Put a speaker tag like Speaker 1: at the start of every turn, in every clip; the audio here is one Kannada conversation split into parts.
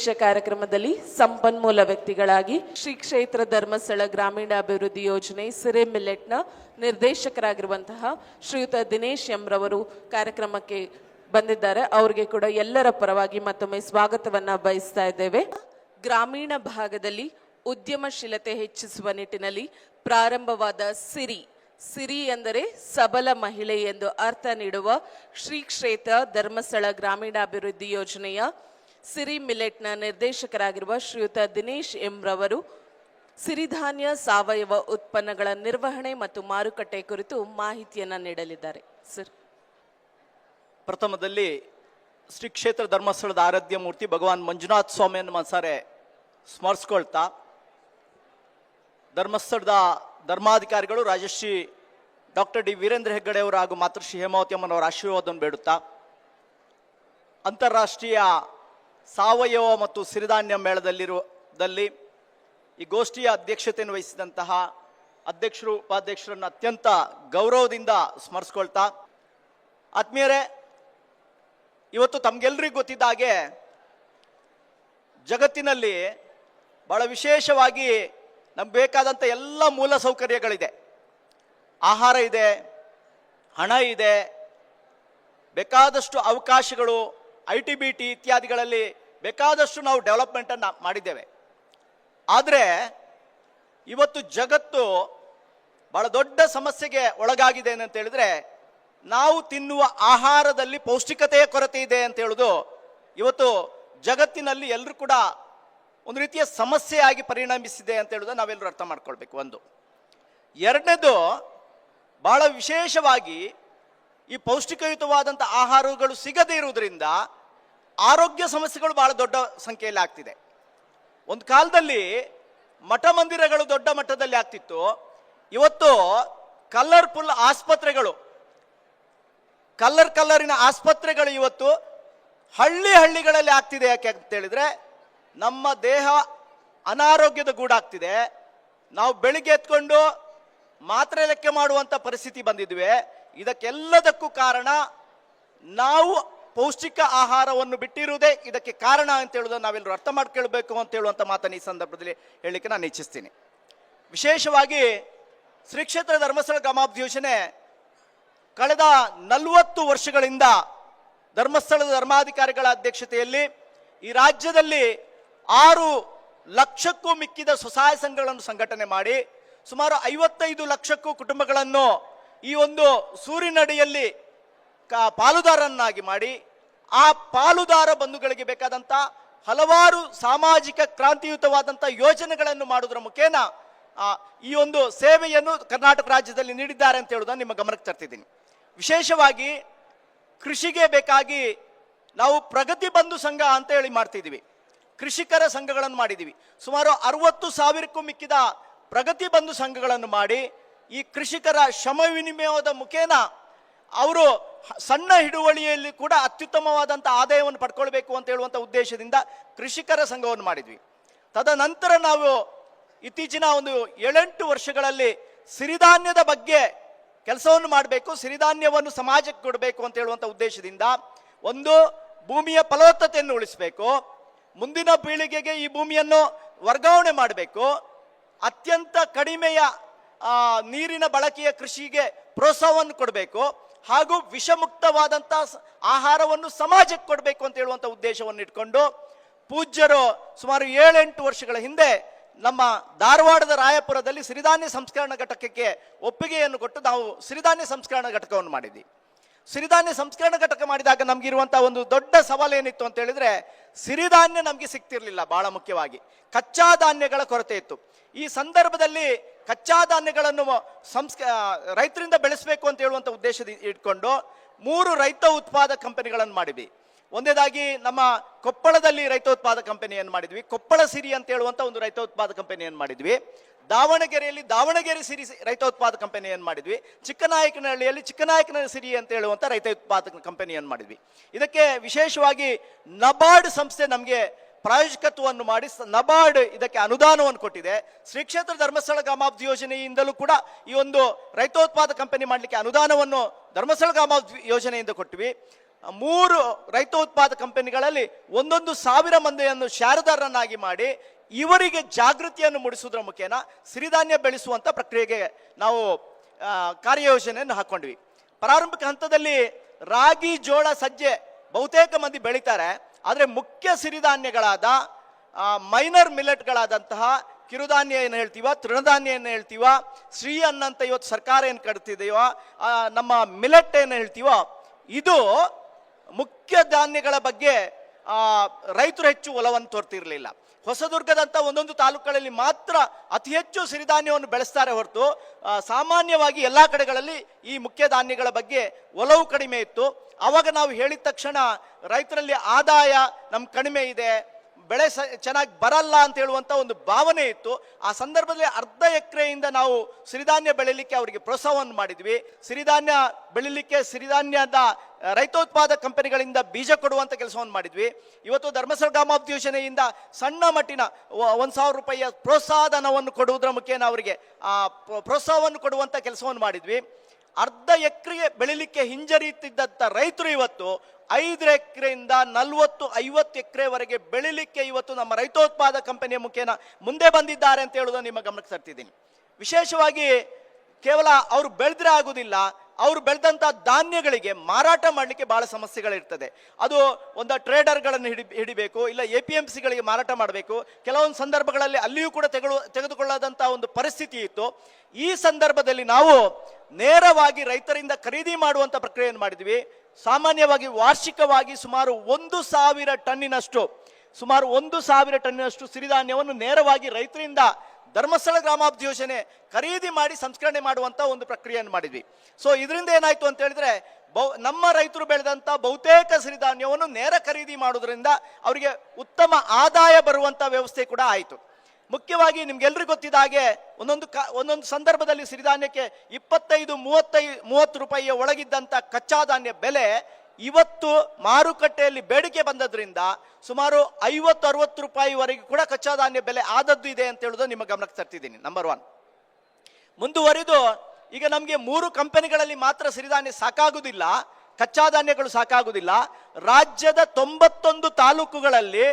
Speaker 1: ವಿಶೇಷ ಕಾರ್ಯಕ್ರಮದಲ್ಲಿ ಸಂಪನ್ಮೂಲ ವ್ಯಕ್ತಿಗಳಾಗಿ ಶ್ರೀ ಕ್ಷೇತ್ರ ಧರ್ಮಸ್ಥಳ ಗ್ರಾಮೀಣಾಭಿವೃದ್ಧಿ ಯೋಜನೆ ಸಿರೆ ಮಿಲೆಟ್ನ ನಿರ್ದೇಶಕರಾಗಿರುವಂತಹ ಶ್ರೀಯುತ ದಿನೇಶ್ ಎಂರವರು ಕಾರ್ಯಕ್ರಮಕ್ಕೆ ಬಂದಿದ್ದಾರೆ. ಅವರಿಗೆ ಕೂಡ ಎಲ್ಲರ ಪರವಾಗಿ ಮತ್ತೊಮ್ಮೆ ಸ್ವಾಗತವನ್ನ ಬಯಸ್ತಾ ಇದ್ದೇವೆ. ಗ್ರಾಮೀಣ ಭಾಗದಲ್ಲಿ ಉದ್ಯಮಶೀಲತೆ ಹೆಚ್ಚಿಸುವ ನಿಟ್ಟಿನಲ್ಲಿ ಪ್ರಾರಂಭವಾದ ಸಿರಿ ಸಿರಿ ಎಂದರೆ ಸಬಲ ಮಹಿಳೆ ಎಂದು ಅರ್ಥ ನೀಡುವ ಶ್ರೀ ಕ್ಷೇತ್ರ ಧರ್ಮಸ್ಥಳ ಗ್ರಾಮೀಣಾಭಿವೃದ್ಧಿ ಯೋಜನೆಯ ಸಿರಿ ಮಿಲೆಟ್ನ ನಿರ್ದೇಶಕರಾಗಿರುವ ಶ್ರೀಯುತ ದಿನೇಶ್ ಎಂರವರು ಸಿರಿಧಾನ್ಯ ಸಾವಯವ ಉತ್ಪನ್ನಗಳ ನಿರ್ವಹಣೆ ಮತ್ತು ಮಾರುಕಟ್ಟೆ ಕುರಿತು ಮಾಹಿತಿಯನ್ನು ನೀಡಲಿದ್ದಾರೆ. ಸರ್.
Speaker 2: ಪ್ರಥಮದಲ್ಲಿ ಶ್ರೀ ಕ್ಷೇತ್ರ ಧರ್ಮಸ್ಥಳದ ಆರಾಧ್ಯ ಮೂರ್ತಿ ಭಗವಾನ್ ಮಂಜುನಾಥ್ ಸ್ವಾಮಿಯನ್ನು ಮನಸಾರೆ ಸ್ಮರಿಸ್ಕೊಳ್ತಾ ಧರ್ಮಸ್ಥಳದ ಧರ್ಮಾಧಿಕಾರಿಗಳು ರಾಜಶ್ರೀ ಡಾಕ್ಟರ್ ಡಿ ವೀರೇಂದ್ರ ಹೆಗ್ಗಡೆ ಅವರು ಹಾಗೂ ಮಾತೃಶ್ರೀ ಹೇಮಾವತಿ ಅಮ್ಮನವರ ಆಶೀರ್ವಾದವನ್ನು ಬೇಡುತ್ತಾ ಅಂತಾರಾಷ್ಟ್ರೀಯ ಸಾವಯವ ಮತ್ತು ಸಿರಿಧಾನ್ಯ ಮೇಳದಲ್ಲಿರುವುದಲ್ಲಿ ಈ ಗೋಷ್ಠಿಯ ಅಧ್ಯಕ್ಷತೆಯನ್ನು ವಹಿಸಿದಂತಹ ಅಧ್ಯಕ್ಷರು, ಉಪಾಧ್ಯಕ್ಷರನ್ನು ಅತ್ಯಂತ ಗೌರವದಿಂದ ಸ್ಮರಿಸ್ಕೊಳ್ತಾ, ಆತ್ಮೀಯರೇ, ಇವತ್ತು ತಮಗೆಲ್ಲರಿಗೂ ಗೊತ್ತಿದ್ದ ಹಾಗೆ ಜಗತ್ತಿನಲ್ಲಿ ಬಹಳ ವಿಶೇಷವಾಗಿ ನಮ್ಗೆ ಬೇಕಾದಂಥ ಎಲ್ಲ ಮೂಲ ಸೌಕರ್ಯಗಳಿದೆ. ಆಹಾರ ಇದೆ, ಹಣ ಇದೆ, ಬೇಕಾದಷ್ಟು ಅವಕಾಶಗಳು, ಐ ಟಿ, ಬಿ, ಟಿ ಇತ್ಯಾದಿಗಳಲ್ಲಿ ಬೇಕಾದಷ್ಟು ನಾವು ಡೆವಲಪ್ಮೆಂಟನ್ನು ಮಾಡಿದ್ದೇವೆ. ಆದರೆ ಇವತ್ತು ಜಗತ್ತು ಬಹಳ ದೊಡ್ಡ ಸಮಸ್ಯೆಗೆ ಒಳಗಾಗಿದೆ ಅಂತ ಹೇಳಿದ್ರೆ ನಾವು ತಿನ್ನುವ ಆಹಾರದಲ್ಲಿ ಪೌಷ್ಟಿಕತೆಯ ಕೊರತೆ ಇದೆ ಅಂತ ಹೇಳುದು ಇವತ್ತು ಜಗತ್ತಿನಲ್ಲಿ ಎಲ್ಲರೂ ಕೂಡ ಒಂದು ರೀತಿಯ ಸಮಸ್ಯೆಯಾಗಿ ಪರಿಣಮಿಸಿದೆ ಅಂತ ಹೇಳುದು ನಾವೆಲ್ಲರೂ ಅರ್ಥ ಮಾಡ್ಕೊಳ್ಬೇಕು ಒಂದು. ಎರಡನೇದು ಬಹಳ ವಿಶೇಷವಾಗಿ ಈ ಪೌಷ್ಟಿಕಯುತವಾದಂಥ ಆಹಾರಗಳು ಸಿಗದೇ ಇರುವುದರಿಂದ ಆರೋಗ್ಯ ಸಮಸ್ಯೆಗಳು ಬಹಳ ದೊಡ್ಡ ಸಂಖ್ಯೆಯಲ್ಲಿ ಆಗ್ತಿದೆ. ಒಂದು ಕಾಲದಲ್ಲಿ ಮಠ ಮಂದಿರಗಳು ದೊಡ್ಡ ಮಟ್ಟದಲ್ಲಿ ಆಗ್ತಿತ್ತು. ಇವತ್ತು ಕಲರ್ಫುಲ್ ಆಸ್ಪತ್ರೆಗಳು, ಕಲ್ಲರ್ ಕಲ್ಲರಿನ ಆಸ್ಪತ್ರೆಗಳು ಇವತ್ತು ಹಳ್ಳಿ ಹಳ್ಳಿಗಳಲ್ಲಿ ಆಗ್ತಿದೆ ಯಾಕೆ ಅಂತ ಹೇಳಿದ್ರೆ, ನಮ್ಮ ದೇಹ ಅನಾರೋಗ್ಯದ ಗೂಡಾಗ್ತಿದೆ ನಾವು ಬೆಳಿಗ್ಗೆ ಎತ್ಕೊಂಡು ಮಾತ್ರೆ ಲೆಕ್ಕ ಮಾಡುವಂತ ಪರಿಸ್ಥಿತಿ ಬಂದಿದ್ವಿ. ಇದಕ್ಕೆಲ್ಲದಕ್ಕೂ ಕಾರಣ ನಾವು ಪೌಷ್ಟಿಕ ಆಹಾರವನ್ನು ಬಿಟ್ಟಿರುವುದೇ ಇದಕ್ಕೆ ಕಾರಣ ಅಂತ ಹೇಳೋದನ್ನು ನಾವೆಲ್ಲರೂ ಅರ್ಥ ಮಾಡ್ಕೊಳ್ಬೇಕು ಅಂತ ಹೇಳುವಂಥ ಮಾತನ್ನು ಈ ಸಂದರ್ಭದಲ್ಲಿ ಹೇಳಲಿಕ್ಕೆ ನಾನು ಇಚ್ಛಿಸ್ತೀನಿ. ವಿಶೇಷವಾಗಿ ಶ್ರೀ ಕ್ಷೇತ್ರ ಧರ್ಮಸ್ಥಳ ಗ್ರಾಮಾಭಿವೃದ್ಧಿ ಯೋಜನೆ ಕಳೆದ ನಲವತ್ತು ವರ್ಷಗಳಿಂದ ಧರ್ಮಸ್ಥಳದ ಧರ್ಮಾಧಿಕಾರಿಗಳ ಅಧ್ಯಕ್ಷತೆಯಲ್ಲಿ ಈ ರಾಜ್ಯದಲ್ಲಿ ಆರು ಲಕ್ಷಕ್ಕೂ ಮಿಕ್ಕಿದ ಸ್ವಸಹಾಯ ಸಂಘಗಳನ್ನು ಸಂಘಟನೆ ಮಾಡಿ ಸುಮಾರು ಐವತ್ತೈದು ಲಕ್ಷಕ್ಕೂ ಕುಟುಂಬಗಳನ್ನು ಈ ಒಂದು ಸೂರಿನಡಿಯಲ್ಲಿ ಕ- ಪಾಲುದಾರನ್ನಾಗಿ ಮಾಡಿ ಆ ಪಾಲುದಾರ ಬಂಧುಗಳಿಗೆ ಬೇಕಾದಂಥ ಹಲವಾರು ಸಾಮಾಜಿಕ ಕ್ರಾಂತಿಯುತವಾದಂಥ ಯೋಜನೆಗಳನ್ನು ಮಾಡುವುದರ ಮುಖೇನ ಈ ಒಂದು ಸೇವೆಯನ್ನು ಕರ್ನಾಟಕ ರಾಜ್ಯದಲ್ಲಿ ನೀಡಿದ್ದಾರೆ ಅಂತ ಹೇಳುವುದನ್ನು ನಿಮ್ಮ ಗಮನಕ್ಕೆ ತರ್ತಿದ್ದೀನಿ. ವಿಶೇಷವಾಗಿ ಕೃಷಿಗೆ ಬೇಕಾಗಿ ನಾವು ಪ್ರಗತಿ ಬಂಧು ಸಂಘ ಅಂತ ಹೇಳಿ ಮಾಡ್ತಿದ್ದೀವಿ. ಕೃಷಿಕರ ಸಂಘಗಳನ್ನು ಮಾಡಿದ್ದೀವಿ. ಸುಮಾರು ಅರವತ್ತು ಸಾವಿರಕ್ಕೂ ಮಿಕ್ಕಿದ ಪ್ರಗತಿ ಬಂಧು ಸಂಘಗಳನ್ನು ಮಾಡಿ ಈ ಕೃಷಿಕರ ಶ್ರಮ ವಿನಿಮಯದ ಮುಖೇನ ಅವರು ಸಣ್ಣ ಹಿಡುವಳಿಯಲ್ಲಿ ಕೂಡ ಅತ್ಯುತ್ತಮವಾದಂಥ ಆದಾಯವನ್ನು ಪಡ್ಕೊಳ್ಬೇಕು ಅಂತ ಹೇಳುವಂಥ ಉದ್ದೇಶದಿಂದ ಕೃಷಿಕರ ಸಂಘವನ್ನು ಮಾಡಿದ್ವಿ. ತದನಂತರ ನಾವು ಇತ್ತೀಚಿನ ಒಂದು ಏಳೆಂಟು ವರ್ಷಗಳಲ್ಲಿ ಸಿರಿಧಾನ್ಯದ ಬಗ್ಗೆ ಕೆಲಸವನ್ನು ಮಾಡಬೇಕು, ಸಿರಿಧಾನ್ಯವನ್ನು ಸಮಾಜಕ್ಕೆ ಕೊಡಬೇಕು ಅಂತ ಹೇಳುವಂಥ ಉದ್ದೇಶದಿಂದ ಒಂದು ಭೂಮಿಯ ಫಲವತ್ತತೆಯನ್ನು ಉಳಿಸಬೇಕು, ಮುಂದಿನ ಪೀಳಿಗೆಗೆ ಈ ಭೂಮಿಯನ್ನು ವರ್ಗಾವಣೆ ಮಾಡಬೇಕು, ಅತ್ಯಂತ ಕಡಿಮೆಯ ನೀರಿನ ಬಳಕೆಯ ಕೃಷಿಗೆ ಪ್ರೋತ್ಸಾಹವನ್ನು ಕೊಡಬೇಕು ಹಾಗೂ ವಿಷಮುಕ್ತವಾದಂಥ ಆಹಾರವನ್ನು ಸಮಾಜಕ್ಕೆ ಕೊಡಬೇಕು ಅಂತ ಹೇಳುವಂಥ ಉದ್ದೇಶವನ್ನು ಇಟ್ಕೊಂಡು ಪೂಜ್ಯರು ಸುಮಾರು ಏಳೆಂಟು ವರ್ಷಗಳ ಹಿಂದೆ ನಮ್ಮ ಧಾರವಾಡದ ರಾಯಪುರದಲ್ಲಿ ಸಿರಿಧಾನ್ಯ ಸಂಸ್ಕರಣ ಘಟಕಕ್ಕೆ ಒಪ್ಪಿಗೆಯನ್ನು ಕೊಟ್ಟು ನಾವು ಸಿರಿಧಾನ್ಯ ಸಂಸ್ಕರಣ ಘಟಕವನ್ನು ಮಾಡಿದ್ವಿ. ಸಿರಿಧಾನ್ಯ ಸಂಸ್ಕರಣ ಘಟಕ ಮಾಡಿದಾಗ ನಮಗಿರುವಂಥ ಒಂದು ದೊಡ್ಡ ಸವಾಲು ಏನಿತ್ತು ಅಂತ ಹೇಳಿದ್ರೆ ಸಿರಿಧಾನ್ಯ ನಮಗೆ ಸಿಗ್ತಿರ್ಲಿಲ್ಲ ಬಹಳ ಮುಖ್ಯವಾಗಿ. ಕಚ್ಚಾ ಧಾನ್ಯಗಳ ಕೊರತೆ ಇತ್ತು. ಈ ಸಂದರ್ಭದಲ್ಲಿ ಕಚ್ಚಾ ಧಾನ್ಯಗಳನ್ನು ಸಂಸ್ಕ ರೈತರಿಂದ ಬೆಳೆಸಬೇಕು ಅಂತ ಹೇಳುವಂಥ ಉದ್ದೇಶದ ಇಟ್ಕೊಂಡು ಮೂರು ರೈತ ಉತ್ಪಾದಕ ಕಂಪನಿಗಳನ್ನು ಮಾಡಿದ್ವಿ. ಒಂದೇದಾಗಿ ನಮ್ಮ ಕೊಪ್ಪಳದಲ್ಲಿ ರೈತ ಉತ್ಪಾದಕ ಕಂಪನಿಯನ್ನು ಮಾಡಿದ್ವಿ. ಕೊಪ್ಪಳ ಸಿರಿ ಅಂತ ಹೇಳುವಂಥ ಒಂದು ರೈತ ಉತ್ಪಾದಕ ಕಂಪನಿಯನ್ನು ಮಾಡಿದ್ವಿ. ದಾವಣಗೆರೆಯಲ್ಲಿ ದಾವಣಗೆರೆ ಸಿರಿ ರೈತ ಉತ್ಪಾದಕ ಕಂಪನಿಯನ್ನು ಮಾಡಿದ್ವಿ. ಚಿಕ್ಕನಾಯಕನಹಳ್ಳಿಯಲ್ಲಿ ಚಿಕ್ಕನಾಯಕನ ಸಿರಿ ಅಂತ ಹೇಳುವಂಥ ರೈತ ಉತ್ಪಾದಕ ಕಂಪನಿಯನ್ನು ಮಾಡಿದ್ವಿ. ಇದಕ್ಕೆ ವಿಶೇಷವಾಗಿ ನಬಾರ್ಡ್ ಸಂಸ್ಥೆ ನಮಗೆ ಪ್ರಾಯೋಜಕತ್ವವನ್ನು ಮಾಡಿ ನಬಾರ್ಡ್ ಇದಕ್ಕೆ ಅನುದಾನವನ್ನು ಕೊಟ್ಟಿದೆ. ಶ್ರೀ ಕ್ಷೇತ್ರ ಧರ್ಮಸ್ಥಳ ಗ್ರಾಮಾಭಿವೃದ್ಧಿ ಯೋಜನೆಯಿಂದಲೂ ಕೂಡ ಈ ಒಂದು ರೈತೋತ್ಪಾದಕ ಕಂಪನಿ ಮಾಡಲಿಕ್ಕೆ ಅನುದಾನವನ್ನು ಧರ್ಮಸ್ಥಳ ಗ್ರಾಮಾಭಿವೃದ್ಧಿ ಯೋಜನೆಯಿಂದ ಕೊಟ್ಟಿವಿ. ಮೂರು ರೈತ ಉತ್ಪಾದಕ ಕಂಪನಿಗಳಲ್ಲಿ ಒಂದೊಂದು ಸಾವಿರ ಮಂದಿಯನ್ನು ಶಾರದಾರರನ್ನಾಗಿ ಮಾಡಿ ಇವರಿಗೆ ಜಾಗೃತಿಯನ್ನು ಮೂಡಿಸುವುದರ ಮುಖೇನ ಸಿರಿಧಾನ್ಯ ಬೆಳೆಸುವಂಥ ಪ್ರಕ್ರಿಯೆಗೆ ನಾವು ಕಾರ್ಯಯೋಜನೆಯನ್ನು ಹಾಕೊಂಡ್ವಿ ಪ್ರಾರಂಭಿಕ ಹಂತದಲ್ಲಿ ರಾಗಿ, ಜೋಳ, ಸಜ್ಜೆ ಬಹುತೇಕ ಮಂದಿ ಬೆಳೀತಾರೆ. ಆದರೆ ಮುಖ್ಯ ಸಿರಿಧಾನ್ಯಗಳಾದ ಮೈನರ್ ಮಿಲೆಟ್ಗಳಾದಂತಹ ಕಿರುಧಾನ್ಯ ಏನು ಹೇಳ್ತೀವ ತೃಣಧಾನ್ಯ ಏನು ಹೇಳ್ತೀವ, ಶ್ರೀ ಅನ್ನಂತ ಇವತ್ತು ಸರ್ಕಾರ ಏನು ಕಟ್ತಿದೆಯೋ ನಮ್ಮ ಮಿಲೆಟ್ ಏನು ಹೇಳ್ತೀವೋ, ಇದು ಮುಖ್ಯ ಧಾನ್ಯಗಳ ಬಗ್ಗೆ ರೈತರು ಹೆಚ್ಚು ಒಲವನ್ನು ತೋರ್ತಿರಲಿಲ್ಲ. ಹೊಸದುರ್ಗದಂಥ ಒಂದೊಂದು ತಾಲೂಕುಗಳಲ್ಲಿ ಮಾತ್ರ ಅತಿ ಹೆಚ್ಚು ಸಿರಿಧಾನ್ಯವನ್ನು ಬೆಳೆಸ್ತಾರೆ ಹೊರತು ಸಾಮಾನ್ಯವಾಗಿ ಎಲ್ಲ ಕಡೆಗಳಲ್ಲಿ ಈ ಮುಖ್ಯ ಧಾನ್ಯಗಳ ಬಗ್ಗೆ ಒಲವು ಕಡಿಮೆ ಇತ್ತು. ಅವಾಗ ನಾವು ಹೇಳಿದ ತಕ್ಷಣ ರೈತರಲ್ಲಿ ಆದಾಯ ನಮ್ಮ ಕಡಿಮೆ ಇದೆ, ಬೆಳೆ ಸ ಚೆನ್ನಾಗಿ ಬರಲ್ಲ ಅಂತ ಹೇಳುವಂತ ಒಂದು ಭಾವನೆ ಇತ್ತು. ಆ ಸಂದರ್ಭದಲ್ಲಿ ಅರ್ಧ ಎಕರೆಯಿಂದ ನಾವು ಸಿರಿಧಾನ್ಯ ಬೆಳಿಲಿಕ್ಕೆ ಅವರಿಗೆ ಪ್ರೋತ್ಸಾಹವನ್ನು ಮಾಡಿದ್ವಿ. ಸಿರಿಧಾನ್ಯ ಬೆಳಿಲಿಕ್ಕೆ ಸಿರಿಧಾನ್ಯದ ರೈತೋತ್ಪಾದಕ ಕಂಪನಿಗಳಿಂದ ಬೀಜ ಕೊಡುವಂತ ಕೆಲಸವನ್ನು ಮಾಡಿದ್ವಿ. ಇವತ್ತು ಧರ್ಮಸ್ಥಳ ಗ್ರಾಮಾಭಿವೃದ್ಧಿ ಯೋಜನೆಯಿಂದ ಸಣ್ಣ ಮಟ್ಟಿನ ಒಂದು ಸಾವಿರ ರೂಪಾಯಿಯ ಪ್ರೋತ್ಸಾಹಧನವನ್ನು ಕೊಡುವುದರ ಮುಖೇನ ಅವರಿಗೆ, ಆ ಪ್ರೋ- ಪ್ರೋತ್ಸಾಹವನ್ನು ಕೊಡುವಂತ ಕೆಲಸವನ್ನು ಮಾಡಿದ್ವಿ. ಅರ್ಧ ಎಕರೆಗೆ ಬೆಳಿಲಿಕ್ಕೆ ಹಿಂಜರಿಯುತ್ತಿದ್ದಂಥ ರೈತರು ಇವತ್ತು ಐದು ಎಕರೆಯಿಂದ ನಲವತ್ತು, ಐವತ್ತು ಎಕರೆವರೆಗೆ ಬೆಳಿಲಿಕ್ಕೆ ಇವತ್ತು ನಮ್ಮ ರೈತೋತ್ಪಾದ ಕಂಪನಿಯ ಮುಖೇನ ಮುಂದೆ ಬಂದಿದ್ದಾರೆ ಅಂತ ಹೇಳುವುದನ್ನು ನಿಮ್ಮ ಗಮನಕ್ಕೆ ತರ್ತಿದ್ದೀನಿ. ವಿಶೇಷವಾಗಿ ಕೇವಲ ಅವರು ಬೆಳೆದ್ರೆ ಆಗುದಿಲ್ಲ ಅವರು ಬೆಳೆದಂಥ ಧಾನ್ಯಗಳಿಗೆ ಮಾರಾಟ ಮಾಡಲಿಕ್ಕೆ ಬಹಳ ಸಮಸ್ಯೆಗಳಿರ್ತದೆ. ಅದು ಒಂದು ಟ್ರೇಡರ್ಗಳನ್ನು ಹಿಡಿ, ಹಿಡಿಬೇಕು, ಇಲ್ಲ ಎ ಪಿ ಎಂ ಸಿಗಳಿಗೆ ಮಾರಾಟ ಮಾಡಬೇಕು. ಕೆಲವೊಂದು ಸಂದರ್ಭಗಳಲ್ಲಿ ಅಲ್ಲಿಯೂ ಕೂಡ ತೆಗೆದು ತೆಗೆದುಕೊಳ್ಳದಂಥ ಒಂದು ಪರಿಸ್ಥಿತಿ ಇತ್ತು. ಈ ಸಂದರ್ಭದಲ್ಲಿ ನಾವು ನೇರವಾಗಿ ರೈತರಿಂದ ಖರೀದಿ ಮಾಡುವಂತ ಪ್ರಕ್ರಿಯೆಯನ್ನು ಮಾಡಿದ್ವಿ. ಸಾಮಾನ್ಯವಾಗಿ ವಾರ್ಷಿಕವಾಗಿ ಸುಮಾರು ಒಂದು ಸಾವಿರ ಟನ್ನಿನಷ್ಟು, ಸುಮಾರು ಒಂದು ಸಾವಿರ ಟನ್ನಿನಷ್ಟು ಸಿರಿಧಾನ್ಯವನ್ನು ನೇರವಾಗಿ ರೈತರಿಂದ ಧರ್ಮಸ್ಥಳ ಗ್ರಾಮಾಭಿವೃದ್ಧಿ ಯೋಜನೆ ಖರೀದಿ ಮಾಡಿ ಸಂಸ್ಕರಣೆ ಮಾಡುವಂತ ಒಂದು ಪ್ರಕ್ರಿಯೆಯನ್ನು ಮಾಡಿದ್ವಿ. ಸೊ ಇದರಿಂದ ಏನಾಯ್ತು ಅಂತ ಹೇಳಿದ್ರೆ ನಮ್ಮ ರೈತರು ಬೆಳೆದಂತ ಬಹುತೇಕ ಸಿರಿಧಾನ್ಯವನ್ನು ನೇರ ಖರೀದಿ ಮಾಡೋದ್ರಿಂದ ಅವರಿಗೆ ಉತ್ತಮ ಆದಾಯ ಬರುವಂತ ವ್ಯವಸ್ಥೆ ಕೂಡ ಆಯಿತು. ಮುಖ್ಯವಾಗಿ ನಿಮ್ಗೆಲ್ರಿಗೂ ಗೊತ್ತಿದ್ದ ಹಾಗೆ, ಒಂದೊಂದು ಕ, ಒಂದೊಂದು ಸಂದರ್ಭದಲ್ಲಿ ಸಿರಿಧಾನ್ಯಕ್ಕೆ ಇಪ್ಪತ್ತೈದು ಮೂವತ್ತೈದು ಮೂವತ್ತು ರೂಪಾಯಿಯ ಒಳಗಿದ್ದಂಥ ಕಚ್ಚಾ ಧಾನ್ಯ ಬೆಲೆ ಇವತ್ತು ಮಾರುಕಟ್ಟೆಯಲ್ಲಿ ಬೇಡಿಕೆ ಬಂದದ್ರಿಂದ ಸುಮಾರು ಐವತ್ತು, ಅರವತ್ತು ರೂಪಾಯಿವರೆಗೂ ಕೂಡ ಕಚ್ಚಾ ಧಾನ್ಯ ಬೆಲೆ ಆದದ್ದು ಇದೆ ಅಂತ ಹೇಳೋದು ನಿಮ್ಮ ಗಮನಕ್ಕೆ ತರ್ತಿದ್ದೀನಿ. ನಂಬರ್ ಒನ್ ಮುಂದುವರಿದು, ಈಗ ನಮಗೆ ಮೂರು ಕಂಪನಿಗಳಲ್ಲಿ ಮಾತ್ರ ಸಿರಿಧಾನ್ಯ ಸಾಕಾಗುವುದಿಲ್ಲ ಕಚ್ಚಾ ಧಾನ್ಯಗಳು ಸಾಕಾಗುವುದಿಲ್ಲ ರಾಜ್ಯದ ತೊಂಬತ್ತೊಂದು ತಾಲೂಕುಗಳಲ್ಲಿ